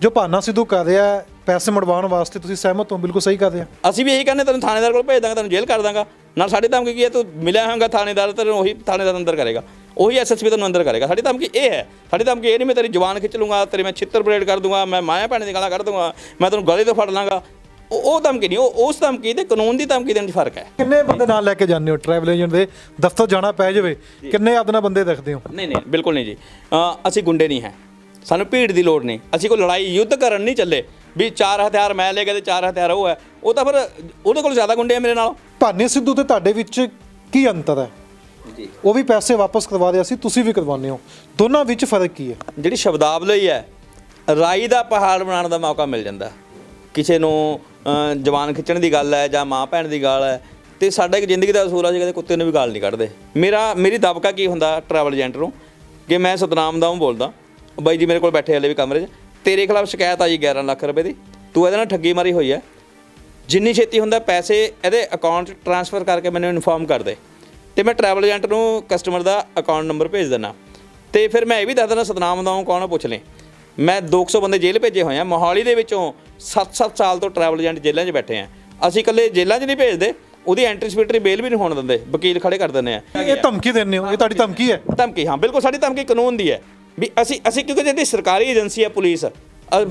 ਜੋ ਭਾਨਾ ਸਿੱਧੂ ਕਰ ਰਿਹਾ ਹੈ, ਪੈਸੇ ਮੁੜਵਾਉਣ ਵਾਸਤੇ ਤੁਸੀਂ ਸਹਿਮਤ ਹੋ? ਬਿਲਕੁਲ ਸਹੀ ਕਰ ਰਿਹਾ। ਅਸੀਂ ਵੀ ਇਹੀ ਕਹਿੰਦੇ ਤੈਨੂੰ ਥਾਣੇਦਾਰ ਕੋਲ ਭੇਜ ਦਾਂਗਾ ਤੈਨੂੰ ਜੇਲ੍ਹ ਕਰ ਦਾਂਗਾ। ਨਾਲ ਸਾਡੀ ਧਮਕੀ ਕੀ ਹੈ? ਤੂੰ ਮਿਲਿਆ ਹੋਵੇਗਾ ਥਾਣੇਦਾਰ ਤੈਨੂੰ ਉਹੀ ਥਾਣੇਦਾਰ ਅੰਦਰ ਕਰੇਗਾ। ਉਹੀ ਐਸਐਸਪੀ ਤੈਨੂੰ ਅੰਦਰ ਕਰੇਗਾ। ਸਾਡੀ ਧਮਕੀ ਇਹ ਹੈ। ਸਾਡੀ ਧਮਕੀ ਇਹ ਨਹੀਂ ਮੈਂ ਤੇਰੀ ਜਵਾਨ ਖਿੱਚ ਲੂੰਗਾ ਤੇਰੀ ਮੈਂ ਛਿੱਤਰ ਪਰੇਡ ਕਰ ਦੂੰਗਾ ਮੈਂ ਮਾਇਆ ਭੈਣ ਦੀ ਗਾਲਾਂ ਕੱਢ ਦੂੰਗਾ ਮੈਂ ਤੈਨੂੰ ਗਲੇ ਤੋਂ ਫੜ ਲਾਂਗਾ। ਉਹ ਧਮਕੀ ਨਹੀਂ ਉਹ ਉਸ ਧਮਕੀ ਤੇ ਕਾਨੂੰਨ ਦੀ ਧਮਕੀ ਦੇ ਵਿੱਚ ਫ਼ਰਕ ਹੈ। ਕਿੰਨੇ ਬੰਦੇ ਨਾਲ ਲੈ ਕੇ ਜਾਂਦੇ ਹੋ ਟਰੈਵਲ ਏਜੰਟ ਦੇ? ਦਫ਼ਤਰ ਜਾਣਾ ਪੈ ਜਾਵੇ। ਕਿੰਨੇ ਨਾਲ ਬੰਦੇ ਰੱਖਦੇ ਹੋ? ਨਹੀਂ ਨਹੀਂ ਬਿਲਕੁਲ ਨਹੀਂ ਜੀ। ਅਸੀਂ ਗੁੰਡੇ ਨਹੀਂ ਹੈ। ਸਾਨੂੰ ਭੀੜ ਦੀ ਲੋੜ ਨਹੀਂ। ਅਸੀਂ ਕੋਈ ਲੜਾਈ ਯੁੱਧ ਕਰਨ ਨਹੀਂ ਚੱਲੇ। ਵੀ ਚਾਰ ਹਥਿਆਰ ਮੈਂ ਲੈ ਕੇ ਤੇ ਚਾਰ ਹਥਿਆਰ ਉਹ ਹੈ। ਉਹ ਤਾਂ ਫਿਰ ਉਹਦੇ ਕੋਲ ਜ਼ਿਆਦਾ ਗੁੰਡੇ ਆ ਮੇਰੇ ਨਾਲ। ਭਾਨੇ ਸਿੱਧੂ ਤੇ ਤੁਹਾਡੇ ਵਿੱਚ ਕੀ ਅੰਤਰ ਹੈ? ਜੀ। ਉਹ ਵੀ ਪੈਸੇ ਵਾਪਸ ਕਰਵਾ ਰਿਹਾ ਸੀ ਤੁਸੀਂ ਵੀ ਕਰਵਾਉਂਦੇ ਹੋ। ਦੋਨਾਂ ਵਿੱਚ ਫ਼ਰਕ ਕੀ ਹੈ? ਜਿਹੜੀ ਸ਼ਬਦਾਵਲੀ ਹੈ ਰਾਈ ਦਾ ਪਹਾੜ ਬਣਾਉਣ ਦਾ ਮੌਕਾ ਮਿਲ ਜਾਂਦਾ। ਕਿਸੇ ਨੂੰ ਜਵਾਨ ਖਿੱਚਣ ਦੀ ਗੱਲ ਹੈ ਜਾਂ ਮਾਂ ਭੈਣ ਦੀ ਗੱਲ ਹੈ ਤੇ ਸਾਡਾ ਇੱਕ ਜ਼ਿੰਦਗੀ ਦਾ ਅਸੂਲ ਆ ਜੀ ਕਦੇ ਕੁੱਤੇ ਨੂੰ ਵੀ ਗਾਲ ਨਹੀਂ ਕੱਢਦੇ। ਮੇਰਾ ਮੇਰੀ ਦਬਕਾ ਕੀ ਹੁੰਦਾ ਟਰੈਵਲ ਏਜੰਟ ਨੂੰ? ਕਿ ਮੈਂ ਸਤਨਾਮ ਦਾ ਹੂੰ ਬੋਲਦਾ। ਬਾਈ ਜੀ ਮੇਰੇ ਕੋਲ ਬੈਠੇ ਹਲੇ ਵੀ ਕਮਰੇ 'ਚ। ਤੇਰੇ ਖਿਲਾਫ ਸ਼ਿਕਾਇਤ ਆਈ 11 ਲੱਖ ਰੁਪਏ ਦੀ। ਤੂੰ ਇਹਦੇ ਨਾਲ ਠੱਗੀ ਮਾਰੀ ਹੋਈ ਹੈ। ਜਿੰਨੀ ਛੇਤੀ ਹੁੰਦਾ ਪੈਸੇ ਇਹਦੇ ਅਕਾਊਂਟ 'ਚ ਟ੍ਰਾਂਸਫਰ ਕਰਕੇ ਮੈਨੂੰ ਇਨਫੋਰਮ ਕਰ ਦੇ। ਤੇ ਮੈਂ ਟਰੈਵਲ ਏਜੰਟ ਨੂੰ ਕਸਟਮਰ ਦਾ ਅਕਾਊਂਟ ਨੰਬਰ ਭੇਜ ਦਿੰਦਾ ਤੇ ਫਿਰ ਮੈਂ ਇਹ ਵੀ ਦੱਸ ਦਿੰਦਾ ਸਤਨਾਮ ਦਾ ਕੌਣ ਪੁੱਛ ਲੈ। ਮੈਂ 200 ਬੰਦੇ ਜੇਲ੍ਹ ਭੇਜੇ ਹੋਏ ਆ। ਮੋਹਾਲੀ ਦੇ ਵਿੱਚੋਂ 7-7 ਸਾਲ ਤੋਂ ਟਰੈਵਲ ਏਜੰਟ ਜੇਲ੍ਹਾਂ 'ਚ ਬੈਠੇ ਆ। ਅਸੀਂ ਇਕੱਲੇ ਜੇਲ੍ਹਾਂ 'ਚ ਨਹੀਂ ਭੇਜਦੇ। ਉਹਦੀ ਐਂਟੀਸਪੀਟਰੀ ਬੇਲ ਵੀ ਨਹੀਂ ਹੋਣ ਦਿੰਦੇ। ਵਕੀਲ ਖੜੇ ਕਰ ਦਿੰਦੇ ਆ। ਇਹ ਧਮਕੀ ਦਿੰਦੇ ਹੋ? ਇਹ ਤੁਹਾਡੀ ਧਮਕੀ ਹੈ? ਧਮਕੀ ਹਾਂ ਬਿਲਕੁਲ ਸਾਡੀ ਧਮਕੀ ਕਾਨੂੰਨ ਦੀ ਹੈ। ਵੀ ਅਸੀਂ ਅਸੀਂ ਕਿਉਂਕਿ ਜਿਹੜੀ ਸਰਕਾਰੀ ਏਜੰਸੀ ਹੈ ਪੁਲਿਸ